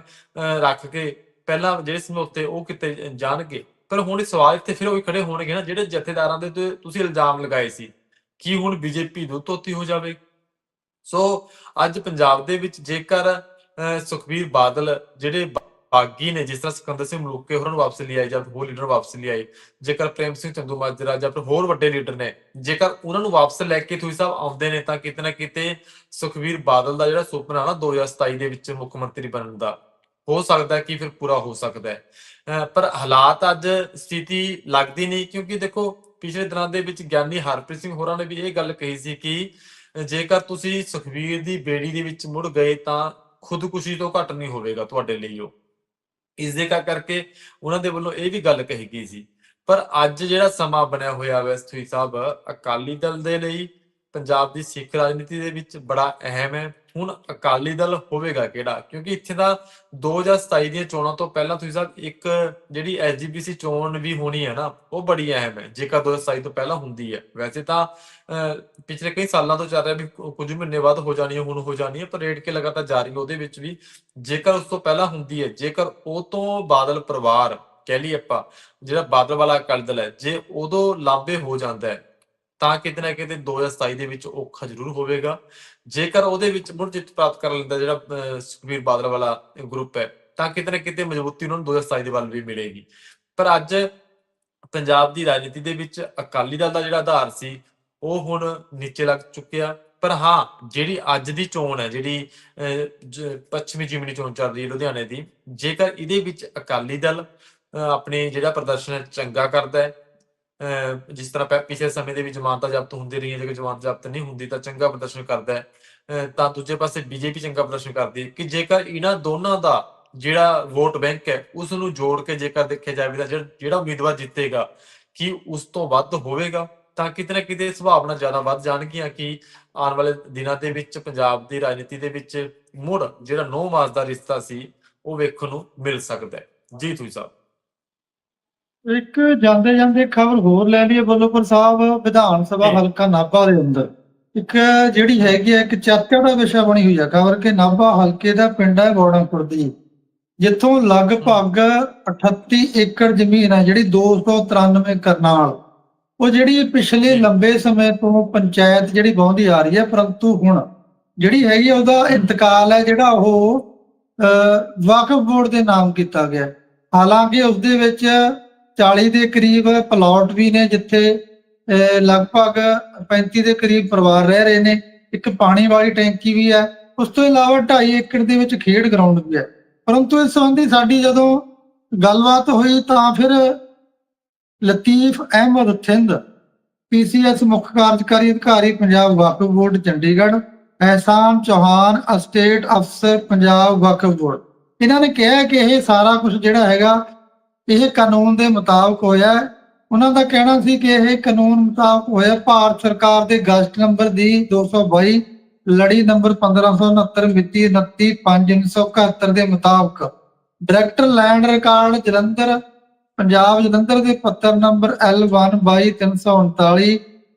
Speaker 2: ਰੱਖ ਕੇ ਪਹਿਲਾਂ ਜਿਹੜੇ ਸਮਝੌਤੇ ਉਹ ਕਿਤੇ ਜਾਣਗੇ। ਪਰ ਹੁਣ ਸਵਾਲ ਇੱਥੇ ਫਿਰ ਉਹ ਖੜੇ ਹੋਣਗੇ ਨਾ, ਜਿਹੜੇ ਜਥੇਦਾਰਾਂ ਦੇ ਉੱਤੇ ਤੁਸੀਂ ਇਲਜ਼ਾਮ ਲਗਾਏ ਸੀ ਕਿ ਹੁਣ ਬੀਜੇਪੀ ਦੁੱਧ ਧੋਤੀ ਹੋ ਜਾਵੇ। ਸੋ ਅੱਜ ਪੰਜਾਬ ਦੇ ਵਿੱਚ ਜੇਕਰ ਸੁਖਬੀਰ ਬਾਦਲ ਜਿਹੜੇ ਬਾਗੀ ਨੇ, ਜਿਸ ਤਰ੍ਹਾਂ ਸਿਕੰਦਰ ਸਿੰਘ ਮਲੂਕੇ ਹੋਰਾਂ ਨੂੰ ਵਾਪਸ ਲਿਆਏ ਜਾਂ ਹੋਰ ਲੀਡਰ ਵਾਪਸ ਲਿਆਏ ਜੇਕਰ ਪ੍ਰੇਮ ਸਿੰਘ ਚੰਦੂ ਮਾਜਰਾ ਜਾਂ ਫਿਰ ਹੋਰ ਵੱਡੇ ਲੀਡਰ ਨੇ, ਜੇਕਰ ਉਹਨਾਂ ਨੂੰ ਵਾਪਸ ਲੈ ਕੇ ਤੁਸੀਂ ਸਾਹਿਬ ਆਉਂਦੇ ਨੇ, ਤਾਂ ਕਿਤੇ ਨਾ ਕਿਤੇ ਸੁਖਬੀਰ ਬਾਦਲ ਦਾ ਜਿਹੜਾ ਸੁਪਨਾ ਨਾ 2027 ਦੇ ਵਿੱਚ ਮੁੱਖ ਮੰਤਰੀ ਬਣਨ ਦਾ, ਹੋ ਸਕਦਾ ਕਿ ਫਿਰ ਪੂਰਾ ਹੋ ਸਕਦਾ ਹੈ। ਅਹ ਪਰ ਹਾਲਾਤ ਅੱਜ ਸਥਿਤੀ ਲੱਗਦੀ ਨਹੀਂ, ਕਿਉਂਕਿ ਦੇਖੋ, ਪਿਛਲੇ ਦਿਨਾਂ ਦੇ ਵਿੱਚ ਗਿਆਨੀ ਹਰਪ੍ਰੀਤ ਸਿੰਘ ਹੋਰਾਂ ਨੇ ਵੀ ਇਹ ਗੱਲ ਕਹੀ ਸੀ ਕਿ ਜੇਕਰ ਤੁਸੀਂ ਸੁਖਬੀਰ ਦੀ ਬੇੜੀ ਦੇ ਵਿੱਚ ਮੁੜ ਗਏ ਤਾਂ ਖੁਦਕੁਸ਼ੀ ਤੋਂ ਘੱਟ ਨਹੀਂ ਹੋਵੇਗਾ ਤੁਹਾਡੇ ਲਈ ਉਹ। ਇਸ ਦੇ ਕਰਕੇ ਉਹਨਾਂ ਦੇ ਵੱਲੋਂ ਇਹ ਵੀ ਗੱਲ ਕਹੀ ਗਈ ਸੀ। ਪਰ ਅੱਜ ਜਿਹੜਾ ਸਮਾਂ ਬਣਿਆ ਹੋਇਆ ਹੈ ਸਾਹਿਬ, ਅਕਾਲੀ ਦਲ ਦੇ ਲਈ ਪੰਜਾਬ ਦੀ ਸਿੱਖ ਰਾਜਨੀਤੀ ਦੇ ਵਿੱਚ ਬੜਾ ਅਹਿਮ ਹੈ। ਹੁਣ ਅਕਾਲੀ ਦਲ ਹੋਵੇਗਾ ਕਿਹੜਾ? ਕਿਉਂਕਿ ਇੱਥੇ ਦਾ 2027 ਦੀਆਂ ਚੋਣਾਂ ਤੋਂ ਪਹਿਲਾਂ ਤੁਸੀਂ ਸਾਹਿਬ ਇੱਕ ਜਿਹੜੀ ਐਸਜੀਪੀਸੀ ਚੋਣ ਵੀ ਹੋਣੀ ਹੈ ਨਾ ਉਹ ਬੜੀ ਅਹਿਮ ਹੈ। ਜੇਕਰ 2027 ਤੋਂ ਪਹਿਲਾਂ ਹੁੰਦੀ ਹੈ। ਵੈਸੇ ਤਾਂ ਅਹ, ਪਿਛਲੇ ਕਈ ਸਾਲਾਂ ਤੋਂ ਚੱਲ ਰਿਹਾ ਵੀ ਕੁ- ਕੁਝ ਮਹੀਨੇ ਬਾਅਦ ਹੋ ਜਾਣੀ ਹੈ ਹੁਣ ਹੋ ਜਾਣੀ ਹੈ ਪਰ ਰੇਟ ਕੇ ਲਗਾਤਾਰ ਜਾਰੀ ਉਹਦੇ ਵਿੱਚ ਵੀ ਜੇਕਰ ਉਸ ਤੋਂ ਪਹਿਲਾਂ ਹੁੰਦੀ ਹੈ ਜੇਕਰ ਉਹ ਤੋਂ ਬਾਦਲ ਪਰਿਵਾਰ ਕਹਿ ਲਈ ਆਪਾਂ ਜਿਹੜਾ ਬਾਦਲ ਵਾਲਾ ਅਕਾਲੀ ਦਲ ਹੈ ਜੇ ਉਦੋਂ ਲਾਂਬੇ ਹੋ ਜਾਂਦਾ ਹੈ ਤਾਂ ਕਿਤੇ ਨਾ ਕਿਤੇ 2027 ਦੇ ਵਿੱਚ ਔਖਾ ਜ਼ਰੂਰ ਹੋਵੇਗਾ। ਜੇਕਰ ਉਹਦੇ ਵਿੱਚ ਮੁੜ ਜਿੱਤ ਪ੍ਰਾਪਤ ਕਰ ਲੈਂਦਾ ਜਿਹੜਾ ਅਹ, ਸੁਖਬੀਰ ਬਾਦਲ ਵਾਲਾ ਗਰੁੱਪ ਹੈ ਤਾਂ ਕਿਤੇ ਨਾ ਕਿਤੇ ਮਜ਼ਬੂਤੀ ਉਹਨਾਂ ਨੂੰ 2027 ਦੇ ਵੱਲ ਵੀ ਮਿਲੇਗੀ। ਪਰ ਅੱਜ ਪੰਜਾਬ ਦੀ ਰਾਜਨੀਤੀ ਦੇ ਵਿੱਚ ਅਕਾਲੀ ਦਲ ਦਾ ਜਿਹੜਾ ਆਧਾਰ ਸੀ ਉਹ ਹੁਣ ਨੀਚੇ ਲੱਗ ਚੁੱਕਿਆ। ਪਰ ਹਾਂ ਜਿਹੜੀ ਅੱਜ ਦੀ ਚੋਣ ਹੈ ਜਿਹੜੀ ਅਹ, ਪੱਛਮੀ ਜਿਮਨੀ ਚੋਣ ਚੱਲ ਰਹੀ ਹੈ ਲੁਧਿਆਣੇ ਦੀ ਜੇਕਰ ਇਹਦੇ ਵਿੱਚ ਅਕਾਲੀ ਦਲ ਆਪਣੇ ਜਿਹੜਾ ਪ੍ਰਦਰਸ਼ਨ ਹੈ ਚੰਗਾ ਕਰਦਾ ਹੈ ਜਿਸ ਤਰ੍ਹਾਂ ਪਿਛਲੇ ਸਮੇਂ ਦੇ ਵਿੱਚ ਜ਼ਮਾਨਤਾਂ ਜ਼ਬਤ ਹੁੰਦੀ ਰਹੀਆਂ ਜੇਕਰ ਜ਼ਮਾਨਤ ਜ਼ਬਤ ਨਹੀਂ ਹੁੰਦੀ ਤਾਂ ਚੰਗਾ ਪ੍ਰਦਰਸ਼ਨ ਕਰਦਾ ਹੈ। ਅਹ, ਤਾਂ ਦੂਜੇ ਪਾਸੇ ਬੀਜੇਪੀ ਚੰਗਾ ਪ੍ਰਦਰਸ਼ਨ ਕਰਦੀ ਹੈ ਕਿ ਜੇਕਰ ਇਹਨਾਂ ਦੋਨਾਂ ਦਾ ਜਿਹੜਾ ਵੋਟ ਬੈਂਕ ਹੈ ਉਸ ਨੂੰ ਜੋੜ ਕੇ ਜੇਕਰ ਦੇਖਿਆ ਜਾਵੇ ਤਾਂ ਜਿਹੜਾ ਉਮੀਦਵਾਰ ਜਿੱਤੇਗਾ ਕਿ ਉਸ ਤੋਂ ਵੱਧ ਹੋਵੇਗਾ? ਤਾਂ ਕਿਤੇ ਨਾ ਕਿਤੇ ਸੰਭਾਵਨਾ ਜ਼ਿਆਦਾ ਵੱਧ ਜਾਣਗੀਆਂ ਕਿ ਆਉਣ ਵਾਲੇ ਦਿਨਾਂ ਦੇ ਵਿੱਚ ਪੰਜਾਬ ਦੀ ਰਾਜਨੀਤੀ ਦੇ ਵਿੱਚ ਮੁੜ ਜਿਹੜਾ ਨੌ ਮਾਸ ਦਾ ਰਿਸ਼ਤਾ ਸੀ ਉਹ ਵੇਖਣ ਨੂੰ ਮਿਲ ਸਕਦਾ ਹੈ। ਜੀ ਤੁਸੀਂ ਸਾਹਿਬ
Speaker 1: ਇੱਕ ਜਾਂਦੇ ਜਾਂਦੇ ਖਬਰ ਹੋਰ ਲੈ ਲਈਏ ਬੱਲੋਪੁਰ ਸਾਹਿਬ ਵਿਧਾਨ ਸਭਾ। ਹਲਕਾ ਨਾਭਾ ਦੇ ਅੰਦਰ ਇੱਕ ਜਿਹੜੀ ਹੈਗੀ ਹੈ ਇੱਕ ਚਰਚਾ ਦਾ ਵਿਸ਼ਾ ਬਣੀ ਹੋਈ ਹੈ ਖਬਰ ਕਿ ਨਾਭਾ ਹਲਕੇ ਦਾ ਪਿੰਡ ਹੈ ਗੋੜਾਂਪੁਰ ਦੀ ਜਿੱਥੋਂ ਲਗਭਗ 38 ਏਕੜ ਜ਼ਮੀਨ ਹੈ ਜਿਹੜੀ 293 ਕਰਨਾਲ ਉਹ ਜਿਹੜੀ ਪਿਛਲੇ। ਲੰਬੇ ਸਮੇਂ ਤੋਂ ਪੰਚਾਇਤ ਜਿਹੜੀ ਵਾਹੁੰਦੀ ਆ ਰਹੀ ਹੈ ਪਰੰਤੂ ਹੁਣ ਜਿਹੜੀ ਹੈਗੀ ਉਹਦਾ ਇੰਤਕਾਲ ਹੈ ਜਿਹੜਾ ਉਹ ਵਕਫ ਬੋਰਡ ਦੇ ਨਾਮ ਕੀਤਾ ਗਿਆ। ਹਾਲਾਂਕਿ ਉਸ ਦੇ ਵਿੱਚ 40 ਦੇ ਕਰੀਬ ਪਲਾਟ ਵੀ ਨੇ ਜਿੱਥੇ ਲਗਭਗ 35 ਦੇ ਕਰੀਬ ਪਰਿਵਾਰ ਰਹਿ ਰਹੇ ਨੇ। ਇੱਕ ਪਾਣੀ ਵਾਲੀ ਟੈਂਕੀ ਵੀ ਹੈ। ਉਸ ਤੋਂ ਇਲਾਵਾ 2.5 ਏਕੜ ਦੇ ਵਿੱਚ ਖੇਡ ਗਰਾਊਂਡ ਵੀ ਹੈ। ਪਰੰਤੂ ਇਸ ਸੰਬੰਧੀ ਸਾਡੀ ਜਦੋਂ ਗੱਲਬਾਤ ਹੋਈ ਤਾਂ ਫਿਰ ਲਤੀਫ ਅਹਿਮਦ ਥਿੰਦ ਪੀਸੀਐਸ ਮੁੱਖ ਕਾਰਜਕਾਰੀ ਅਧਿਕਾਰੀ, ਪੰਜਾਬ ਵਕਫ ਬੋਰਡ, ਚੰਡੀਗੜ੍ਹ ਐਹਸਾਨ ਚੌਹਾਨ, ਅਸਟੇਟ ਅਫਸਰ, ਪੰਜਾਬ ਵਕਫ ਬੋਰਡ। ਇਹਨਾਂ ਨੇ ਕਿਹਾ ਕਿ ਇਹ ਸਾਰਾ ਕੁਝ ਜਿਹੜਾ ਹੈਗਾ ਇਹ ਕਾਨੂੰਨ ਦੇ ਮੁਤਾਬਕ ਹੋਇਆ ਉਹਨਾਂ ਦਾ ਕਹਿਣਾ ਸੀ ਕਿ ਇਹ ਕਾਨੂੰਨ ਮੁਤਾਬਕ ਹੋਇਆ। ਭਾਰਤ ਸਰਕਾਰ ਦੇ ਗਜ਼ਟ ਨੰਬਰ ਦੀ 222 ਲੜੀ ਨੰਬਰ 1569 ਮਿਤੀ 29/5/1971 ਦੇ ਮੁਤਾਬਕ director land record Jalandhar, Punjab Jalandhar ਦੇ ਪੱਤਰ ਨੰਬਰ L12339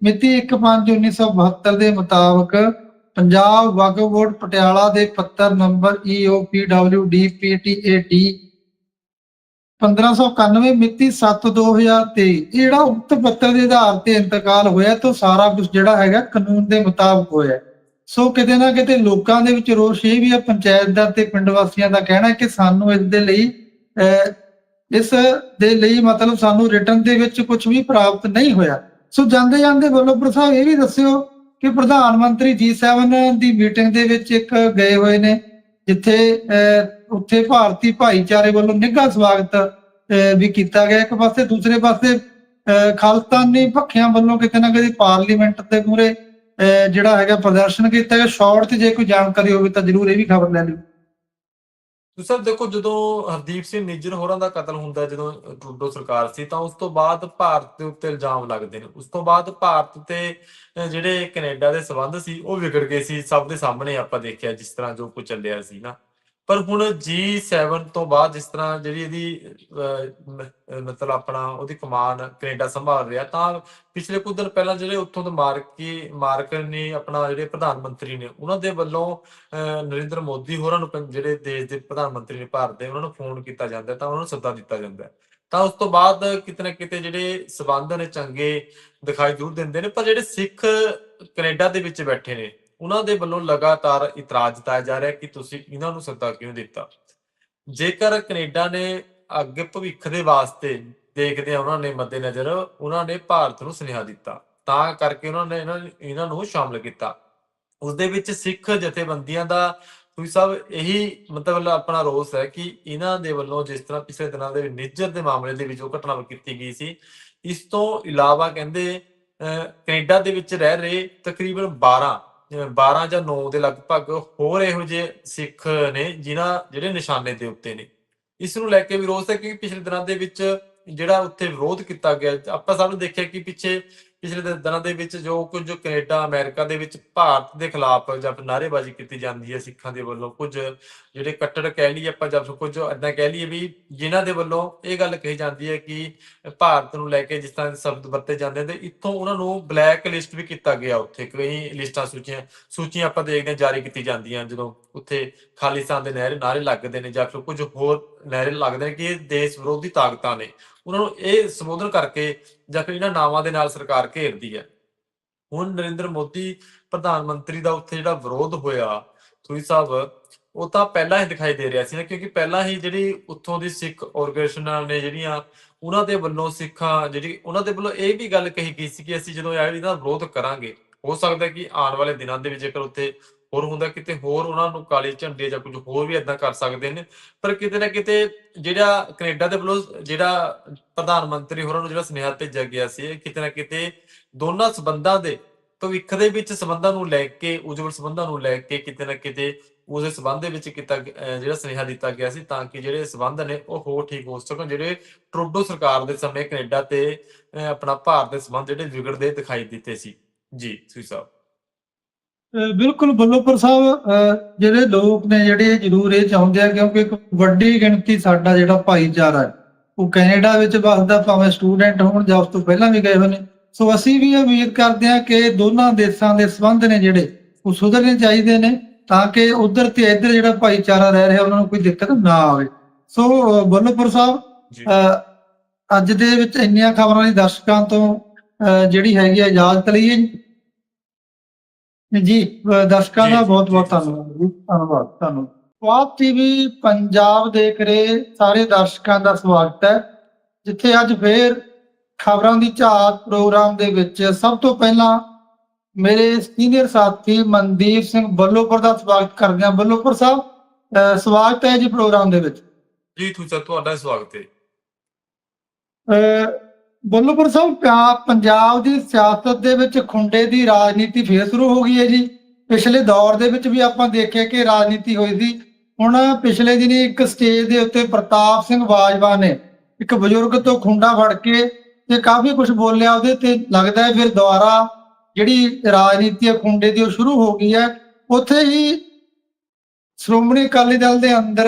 Speaker 1: ਮਿਤੀ 1/5/1972 ਦੇ ਮੁਤਾਬਕ ਪੰਜਾਬ ਵਕਫ ਬੋਰਡ ਪਟਿਆਲਾ ਦੇ ਪੱਤਰ ਨੰਬਰ E EOPWDPTAD 1591 ਮਿਤੀ 7/2023 ਇਹ ਜਿਹੜਾ ਉਕਤ ਪੱਤਰ ਦੇ ਆਧਾਰ ਤੇ ਇੰਤਕਾਲ ਹੋਇਆ ਤਾਂ ਸਾਰਾ ਕੁਝ ਜਿਹੜਾ ਹੈਗਾ ਕਾਨੂੰਨ ਦੇ ਮੁਤਾਬਕ ਹੋਇਆ। ਸੋ ਕਿਤੇ ਨਾ ਕਿਤੇ ਲੋਕਾਂ ਦੇ ਵਿੱਚ ਰੋਸ਼ ਇਹ ਵੀ ਹੈ ਪੰਚਾਇਤ ਦਾ ਤੇ ਪਿੰਡ ਵਾਸੀਆਂ ਦਾ ਕਹਿਣਾ ਹੈ ਕਿ ਸਾਨੂੰ ਇਸ ਦੇ ਲਈ ਅਹ, ਇਸ ਦੇ ਲਈ ਮਤਲਬ ਸਾਨੂੰ ਰਿਟਰਨ ਦੇ ਵਿੱਚ ਕੁਝ ਵੀ ਪ੍ਰਾਪਤ ਨਹੀਂ ਹੋਇਆ। ਸੋ ਜਾਂਦੇ ਜਾਂਦੇ ਵੱਲੋਂ ਸਾਹਿਬ ਇਹ ਵੀ ਦੱਸਿਓ ਕਿ ਪ੍ਰਧਾਨ ਮੰਤਰੀ G7 ਦੀ ਮੀਟਿੰਗ ਦੇ ਵਿੱਚ ਇੱਕ ਗਏ ਹੋਏ ਨੇ। ਜਿੱਥੇ ਅਹ, ਉੱਥੇ ਭਾਰਤੀ ਭਾਈਚਾਰੇ ਵੱਲੋਂ ਨਿੱਘਾ ਸਵਾਗਤ ਅਹ, ਵੀ ਕੀਤਾ ਗਿਆ। ਇੱਕ ਪਾਸੇ ਦੂਸਰੇ ਪਾਸੇ ਅਹ, ਖਾਲਿਸਤਾਨੀ ਪੱਖੀਆਂ ਵੱਲੋਂ ਕਿਤੇ ਨਾ ਕਿਤੇ ਪਾਰਲੀਮੈਂਟ ਦੇ ਪੂਰੇ ਅਹ, ਜਿਹੜਾ ਹੈਗਾ ਪ੍ਰਦਰਸ਼ਨ ਕੀਤਾ ਗਿਆ। ਸ਼ਾਰਟ ਤੇ ਜੇ ਕੋਈ ਜਾਣਕਾਰੀ ਹੋਵੇ ਤਾਂ ਜਰੂਰ ਇਹ ਵੀ ਖਬਰ ਲੈ ਲਿਓ।
Speaker 2: ਤੁਸੀਂ ਸਾਹਿਬ ਦੇਖੋ ਜਦੋਂ ਹਰਦੀਪ ਸਿੰਘ ਨਿੱਜਰ ਹੋਰਾਂ ਦਾ ਕਤਲ ਹੁੰਦਾ ਜਦੋਂ ਟਰੂਡੋ ਸਰਕਾਰ ਸੀ, ਤਾਂ ਉਸ ਤੋਂ ਬਾਅਦ ਭਾਰਤ ਦੇ ਉੱਤੇ ਇਲਜ਼ਾਮ ਲੱਗਦੇ ਨੇ। ਉਸ ਤੋਂ ਬਾਅਦ ਭਾਰਤ ਤੇ ਜਿਹੜੇ ਕੈਨੇਡਾ ਦੇ ਸੰਬੰਧ ਸੀ, ਉਹ ਵਿਗੜ ਗਏ ਸੀ। ਸਭ ਦੇ ਸਾਹਮਣੇ ਆਪਾਂ ਦੇਖਿਆ ਜਿਸ ਤਰ੍ਹਾਂ ਜੋ ਕੁਝ ਚੱਲਿਆ ਸੀ ਨਾ। ਪਰ ਹੁਣ G7 ਤੋਂ ਬਾਅਦ ਜਿਸ ਤਰ੍ਹਾਂ ਜਿਹੜੀ ਇਹਦੀ ਮਤਲਬ ਆਪਣਾ ਉਹਦੀ ਕਮਾਨ ਕੈਨੇਡਾ ਸੰਭਾਲ ਰਿਹਾ, ਤਾਂ ਪਿਛਲੇ ਕੁਝ ਦਿਨ ਪਹਿਲਾਂ ਜਿਹੜੇ ਉੱਥੋਂ ਦੇ ਮਾਰਕੀ ਮਾਰਕ ਨੇ ਆਪਣਾ ਜਿਹੜੇ ਪ੍ਰਧਾਨ ਮੰਤਰੀ ਨੇ, ਉਹਨਾਂ ਦੇ ਵੱਲੋਂ ਨਰਿੰਦਰ ਮੋਦੀ ਹੋਰਾਂ ਨੂੰ ਜਿਹੜੇ ਦੇਸ਼ ਦੇ ਪ੍ਰਧਾਨ ਮੰਤਰੀ ਨੇ ਭਾਰਤ ਦੇ, ਉਹਨਾਂ ਨੂੰ ਫੋਨ ਕੀਤਾ ਜਾਂਦਾ ਤਾਂ ਉਹਨਾਂ ਨੂੰ ਸੱਦਾ ਦਿੱਤਾ ਜਾਂਦਾ। ਤਾਂ ਉਸ ਤੋਂ ਬਾਅਦ ਕਿਤੇ ਨਾ ਕਿਤੇ ਜਿਹੜੇ ਸਬੰਧ ਨੇ ਚੰਗੇ ਦਿਖਾਈ ਦੂਰ ਦਿੰਦੇ ਨੇ, ਪਰ ਜਿਹੜੇ ਸਿੱਖ ਕੈਨੇਡਾ ਦੇ ਵਿੱਚ ਬੈਠੇ ਨੇ ਉਹਨਾਂ ਦੇ ਵੱਲੋਂ ਲਗਾਤਾਰ ਇਤਰਾਜ਼ ਜਤਾਇਆ ਜਾ ਰਿਹਾ ਕਿ ਤੁਸੀਂ ਇਹਨਾਂ ਨੂੰ ਸੱਦਾ ਕਿਉਂ ਦਿੱਤਾ? ਜੇਕਰ ਕੈਨੇਡਾ ਨੇ ਅੱਗੇ ਭਵਿੱਖ ਦੇ ਵਾਸਤੇ ਦੇਖਦੇ ਆ ਉਹਨਾਂ ਨੇ ਮੱਦੇਨਜ਼ਰ ਉਹਨਾਂ ਨੇ ਭਾਰਤ ਨੂੰ ਸੁਨੇਹਾ ਦਿੱਤਾ ਤਾਂ ਕਰਕੇ ਉਹਨਾਂ ਨੇ ਇਹਨਾਂ ਨੂੰ ਸ਼ਾਮਲ ਕੀਤਾ। ਉਸ ਦੇ ਵਿੱਚ ਸਿੱਖ ਜਥੇਬੰਦੀਆਂ ਦਾ ਤੁਸੀਂ ਸਭ ਇਹੀ ਮਤਲਬ ਆਪਣਾ ਰੋਸ ਹੈ ਕਿ ਇਹਨਾਂ ਦੇ ਵੱਲੋਂ ਜਿਸ ਤਰ੍ਹਾਂ ਪਿਛਲੇ ਦਿਨਾਂ ਦੇ ਨਿੱਜਰ ਦੇ ਮਾਮਲੇ ਦੇ ਵਿੱਚ ਉਹ ਘਟਨਾ ਕੀਤੀ ਗਈ ਸੀ ਇਸ ਤੋਂ ਇਲਾਵਾ ਕਹਿੰਦੇ ਅਹ, ਕੈਨੇਡਾ ਦੇ ਵਿੱਚ ਰਹਿ ਰਹੇ ਤਕਰੀਬਨ 12 12 ਜਾਂ 9 ਦੇ ਲਗਭਗ ਹੋਰ ਇਹੋ ਜਿਹੇ ਸਿੱਖ ਨੇ ਜਿਨ੍ਹਾਂ ਜਿਹੜੇ ਨਿਸ਼ਾਨੇ ਦੇ ਉੱਤੇ ਨੇ। ਇਸ ਨੂੰ ਲੈ ਕੇ ਵਿਰੋਧ ਹੈ ਕਿ ਪਿਛਲੇ ਦਿਨਾਂ ਦੇ ਵਿੱਚ ਜਿਹੜਾ ਉੱਥੇ ਵਿਰੋਧ ਕੀਤਾ ਗਿਆ, ਆਪਾਂ ਸਾਨੂੰ ਦੇਖਿਆ ਕਿ ਪਿੱਛੇ ਪਿਛਲੇ ਦਿਨਾਂ ਦੇ ਵਿੱਚ ਜੋ ਕੁਝ ਜੋ ਕੈਨੇਡਾ, ਅਮਰੀਕਾ ਦੇ ਵਿੱਚ ਭਾਰਤ ਦੇ ਖਿਲਾਫ ਜਾਂ ਫਿਰ ਨਾਅਰੇਬਾਜ਼ੀ ਕੀਤੀ ਜਾਂਦੀ ਹੈ ਸਿੱਖਾਂ ਦੇ ਵੱਲੋਂ, ਕੁਝ ਜਿਹੜੇ ਕੱਟੜ ਕਹਿ ਲਈਏ ਆਪਾਂ ਜਾਂ ਕੁਝ ਏਦਾਂ ਕਹਿ ਲਈਏ ਵੀ ਜਿਨ੍ਹਾਂ ਦੇ ਵੱਲੋਂ ਇਹ ਗੱਲ ਕਹੀ ਜਾਂਦੀ ਹੈ ਕਿ ਭਾਰਤ ਨੂੰ ਲੈ ਕੇ ਜਿਸ ਤਰ੍ਹਾਂ ਸ਼ਬਦ ਵਰਤੇ ਜਾਂਦੇ ਨੇ, ਇੱਥੋਂ ਉਹਨਾਂ ਨੂੰ ਬਲੈਕ ਲਿਸਟ ਵੀ ਕੀਤਾ ਗਿਆ ਉੱਥੇ। ਕਈ ਲਿਸਟਾਂ, ਸੂਚੀਆਂ ਸੂਚੀਆਂ ਆਪਾਂ ਦੇਖਦੇ ਹਾਂ ਜਾਰੀ ਕੀਤੀ ਜਾਂਦੀਆਂ ਜਦੋਂ ਉੱਥੇ ਖਾਲਿਸਤਾਨ ਦੇ ਨਾਰੇ ਨਾਰੇ ਲੱਗਦੇ ਨੇ ਜਾਂ ਫਿਰ ਕੁਝ ਹੋਰ ਨਹਿਰੇ ਲੱਗਦੇ ਨੇ ਕਿ ਇਹ ਦੇਸ਼ ਵਿਰੋਧੀ ਤਾਕਤਾਂ ਨੇ। ਉਹਨਾਂ ਨੂੰ ਇਹ ਸੰਬੋਧਨ ਕਰਕੇ ਜਾਂ ਫਿਰ ਇਹਨਾਂ ਨਾਵਾਂ ਦੇ ਨਾਲ ਸਰਕਾਰ ਘੇਰਦੀ ਹੈ। ਹੁਣ ਨਰਿੰਦਰ ਮੋਦੀ ਪ੍ਰਧਾਨ ਮੰਤਰੀ ਦਾ ਉੱਥੇ ਜਿਹੜਾ ਵਿਰੋਧ ਹੋਇਆ, ਤੁਸੀਂ ਸਾਹਿਬ ਉਹ ਤਾਂ ਪਹਿਲਾਂ ਹੀ ਦਿਖਾਈ ਦੇ ਰਿਹਾ ਸੀ ਨਾ, ਕਿਉਂਕਿ ਪਹਿਲਾਂ ਹੀ ਜਿਹੜੀ ਉੱਥੋਂ ਦੀ ਸਿੱਖ ਆਰਗੇਨਾਈਜੇਸ਼ਨਾਂ ਨੇ ਜਿਹੜੀਆਂ, ਉਹਨਾਂ ਦੇ ਵੱਲੋਂ ਸਿੱਖਾਂ ਜਿਹੜੀ, ਉਹਨਾਂ ਦੇ ਵੱਲੋਂ ਇਹ ਵੀ ਗੱਲ ਕਹੀ ਗਈ ਸੀ ਕਿ ਅਸੀਂ ਜਦੋਂ ਇਹ ਇਹਦਾ ਵਿਰੋਧ ਕਰਾਂਗੇ, ਹੋ ਸਕਦਾ ਕਿ ਆਉਣ ਵਾਲੇ ਦਿਨਾਂ ਦੇ ਵਿੱਚ ਜੇਕਰ ਉੱਥੇ ਹੋਰ ਹੁੰਦਾ ਕਿਤੇ ਹੋਰ ਉਹਨਾਂ ਨੂੰ ਕਾਲੇ ਝੰਡੇ ਜਾਂ ਕੁਝ ਹੋਰ ਵੀ ਇਦਾਂ ਕਰ ਸਕਦੇ ਨੇ, ਪਰ ਕਿਤੇ ਨਾ ਕਿਤੇ ਜਿਹੜਾ ਕੈਨੇਡਾ ਦੇ ਵੱਲੋਂ ਜਿਹੜਾ ਪ੍ਰਧਾਨ ਮੰਤਰੀ ਹੋਰਾਂ ਨੂੰ ਜਿਹੜਾ ਸੁਨੇਹਾ ਭੇਜਿਆ ਗਿਆ ਸੀ ਕਿਤੇ ਨਾ ਕਿਤੇ ਦੋਨਾਂ ਸਬੰਧਾਂ ਦੇ ਭਵਿੱਖ ਦੇ ਵਿੱਚ ਸਬੰਧਾਂ ਨੂੰ ਲੈ ਕੇ, ਉਜਵਲ ਸਬੰਧਾਂ ਨੂੰ ਲੈ ਕੇ ਕਿਤੇ ਨਾ ਕਿਤੇ ਉਸਦੇ ਸਬੰਧ ਦੇ ਵਿੱਚ ਕੀਤਾ ਜਿਹੜਾ ਸੁਨੇਹਾ ਦਿੱਤਾ ਗਿਆ ਸੀ ਤਾਂ ਕਿ ਜਿਹੜੇ ਸਬੰਧ ਨੇ ਉਹ ਹੋਰ ਠੀਕ ਹੋ ਸਕਣ, ਜਿਹੜੇ ਟਰੂਡੋ ਸਰਕਾਰ ਦੇ ਸਮੇਂ ਕੈਨੇਡਾ ਤੇ ਆਪਣਾ ਭਾਰਤ ਦੇ ਸਬੰਧ ਜਿਹੜੇ ਵਿਗੜਦੇ ਦਿਖਾਈ ਦਿੱਤੇ ਸੀ। ਜੀ ਸੁਈ ਸਾਹਿਬ
Speaker 1: ਬਿਲਕੁਲ ਬੱਲੋਪੁਰ ਸਾਹਿਬ ਜਿਹੜੇ ਲੋਕ ਨੇ ਜਿਹੜੇ ਜ਼ਰੂਰ ਇਹ ਚਾਹੁੰਦੇ ਆ ਕਿਉਂਕਿ ਇੱਕ ਵੱਡੀ ਗਿਣਤੀ ਸਾਡਾ ਜਿਹੜਾ ਭਾਈਚਾਰਾ ਹੈ ਉਹ ਕੈਨੇਡਾ ਵਿੱਚ ਵਸਦਾ ਭਾਵੇਂ ਸਟੂਡੈਂਟ ਹੋਣ ਜਾਂ ਉਸ ਤੋਂ ਪਹਿਲਾਂ ਵੀ ਗਏ ਨੇ। ਸੋ ਅਸੀਂ ਵੀ ਉਮੀਦ ਕਰਦੇ ਹਾਂ ਕਿ ਦੋਨਾਂ ਦੇਸ਼ਾਂ ਦੇ ਸੰਬੰਧ ਨੇ ਜਿਹੜੇ ਉਹ ਸੁਧਰਨੇ ਚਾਹੀਦੇ ਨੇ ਤਾਂ ਕਿ ਉਧਰ ਤੇ ਇੱਧਰ ਜਿਹੜਾ ਭਾਈਚਾਰਾ ਰਹਿ ਰਿਹਾ ਉਹਨਾਂ ਨੂੰ ਕੋਈ ਦਿੱਕਤ ਨਾ ਆਵੇ। ਸੋ ਬੱਲੋਪੁਰ ਸਾਹਿਬ ਅੱਜ ਦੇ ਵਿੱਚ ਇੰਨੀਆਂ ਖਬਰਾਂ ਲਈ ਦਰਸ਼ਕਾਂ ਤੋਂ ਜਿਹੜੀ ਹੈਗੀ ਆ ਇਜਾਜ਼ਤ ਲਈਏ ਜੀ ਦਰਸ਼ਕਾਂ ਦਾ ਬਹੁਤ ਬਹੁਤ ਧੰਨਵਾਦ ਜੀ। ਧੰਨਵਾਦ ਤੁਹਾਨੂੰ ਸਵਾਦ ਟੀਵੀ ਪੰਜਾਬ ਦੇਖ ਰਹੇ ਸਾਰੇ ਦਰਸ਼ਕਾਂ ਦਾ ਸਵਾਗਤ ਹੈ ਜਿੱਥੇ ਅੱਜ ਫੇਰ ਖਬਰਾਂ ਦੀ ਝਾਤ ਪ੍ਰੋਗਰਾਮ ਦੇ ਵਿੱਚ ਸਭ ਤੋਂ ਪਹਿਲਾਂ ਮੇਰੇ ਸੀਨੀਅਰ ਸਾਥੀ ਮਨਦੀਪ ਸਿੰਘ ਬੱਲੋਪੁਰ ਦਾ ਸਵਾਗਤ ਕਰਦੇ ਹਾਂ। ਬੱਲੋਪੁਰ ਸਾਹਿਬ ਸਵਾਗਤ ਹੈ ਜੀ ਪ੍ਰੋਗਰਾਮ ਦੇ ਵਿੱਚ।
Speaker 2: ਜੀ ਸਾਹਿਬ ਤੁਹਾਡਾ ਸਵਾਗਤ ਹੈ।
Speaker 1: ਬੱਲੋਪੁਰ ਸਾਹਿਬ ਪੰਜਾਬ ਦੀ ਸਿਆਸਤ ਦੇ ਵਿੱਚ ਖੁੰਡੇ ਦੀ ਰਾਜਨੀਤੀ ਫੇਰ ਸ਼ੁਰੂ ਹੋ ਗਈ ਹੈ ਜੀ। ਪਿਛਲੇ ਦੌਰ ਦੇ ਵਿੱਚ ਵੀ ਆਪਾਂ ਦੇਖਿਆ ਕਿ ਰਾਜਨੀਤੀ ਹੋਈ ਸੀ। ਹੁਣ ਪਿਛਲੇ ਦਿਨੀ ਇੱਕ ਸਟੇਜ ਦੇ ਉੱਤੇ ਪ੍ਰਤਾਪ ਸਿੰਘ ਬਾਜਵਾ ਨੇ ਇੱਕ ਬਜ਼ੁਰਗ ਤੋਂ ਖੁੰਡਾ ਫੜ ਕੇ ਤੇ ਕਾਫੀ ਕੁਝ ਬੋਲਿਆ, ਉਹਦੇ ਤੇ ਲੱਗਦਾ ਹੈ ਫਿਰ ਦੁਬਾਰਾ ਜਿਹੜੀ ਰਾਜਨੀਤੀ ਹੈ ਖੁੰਡੇ ਦੀ ਉਹ ਸ਼ੁਰੂ ਹੋ ਗਈ ਹੈ। ਉੱਥੇ ਹੀ ਸ਼੍ਰੋਮਣੀ ਅਕਾਲੀ ਦਲ ਦੇ ਅੰਦਰ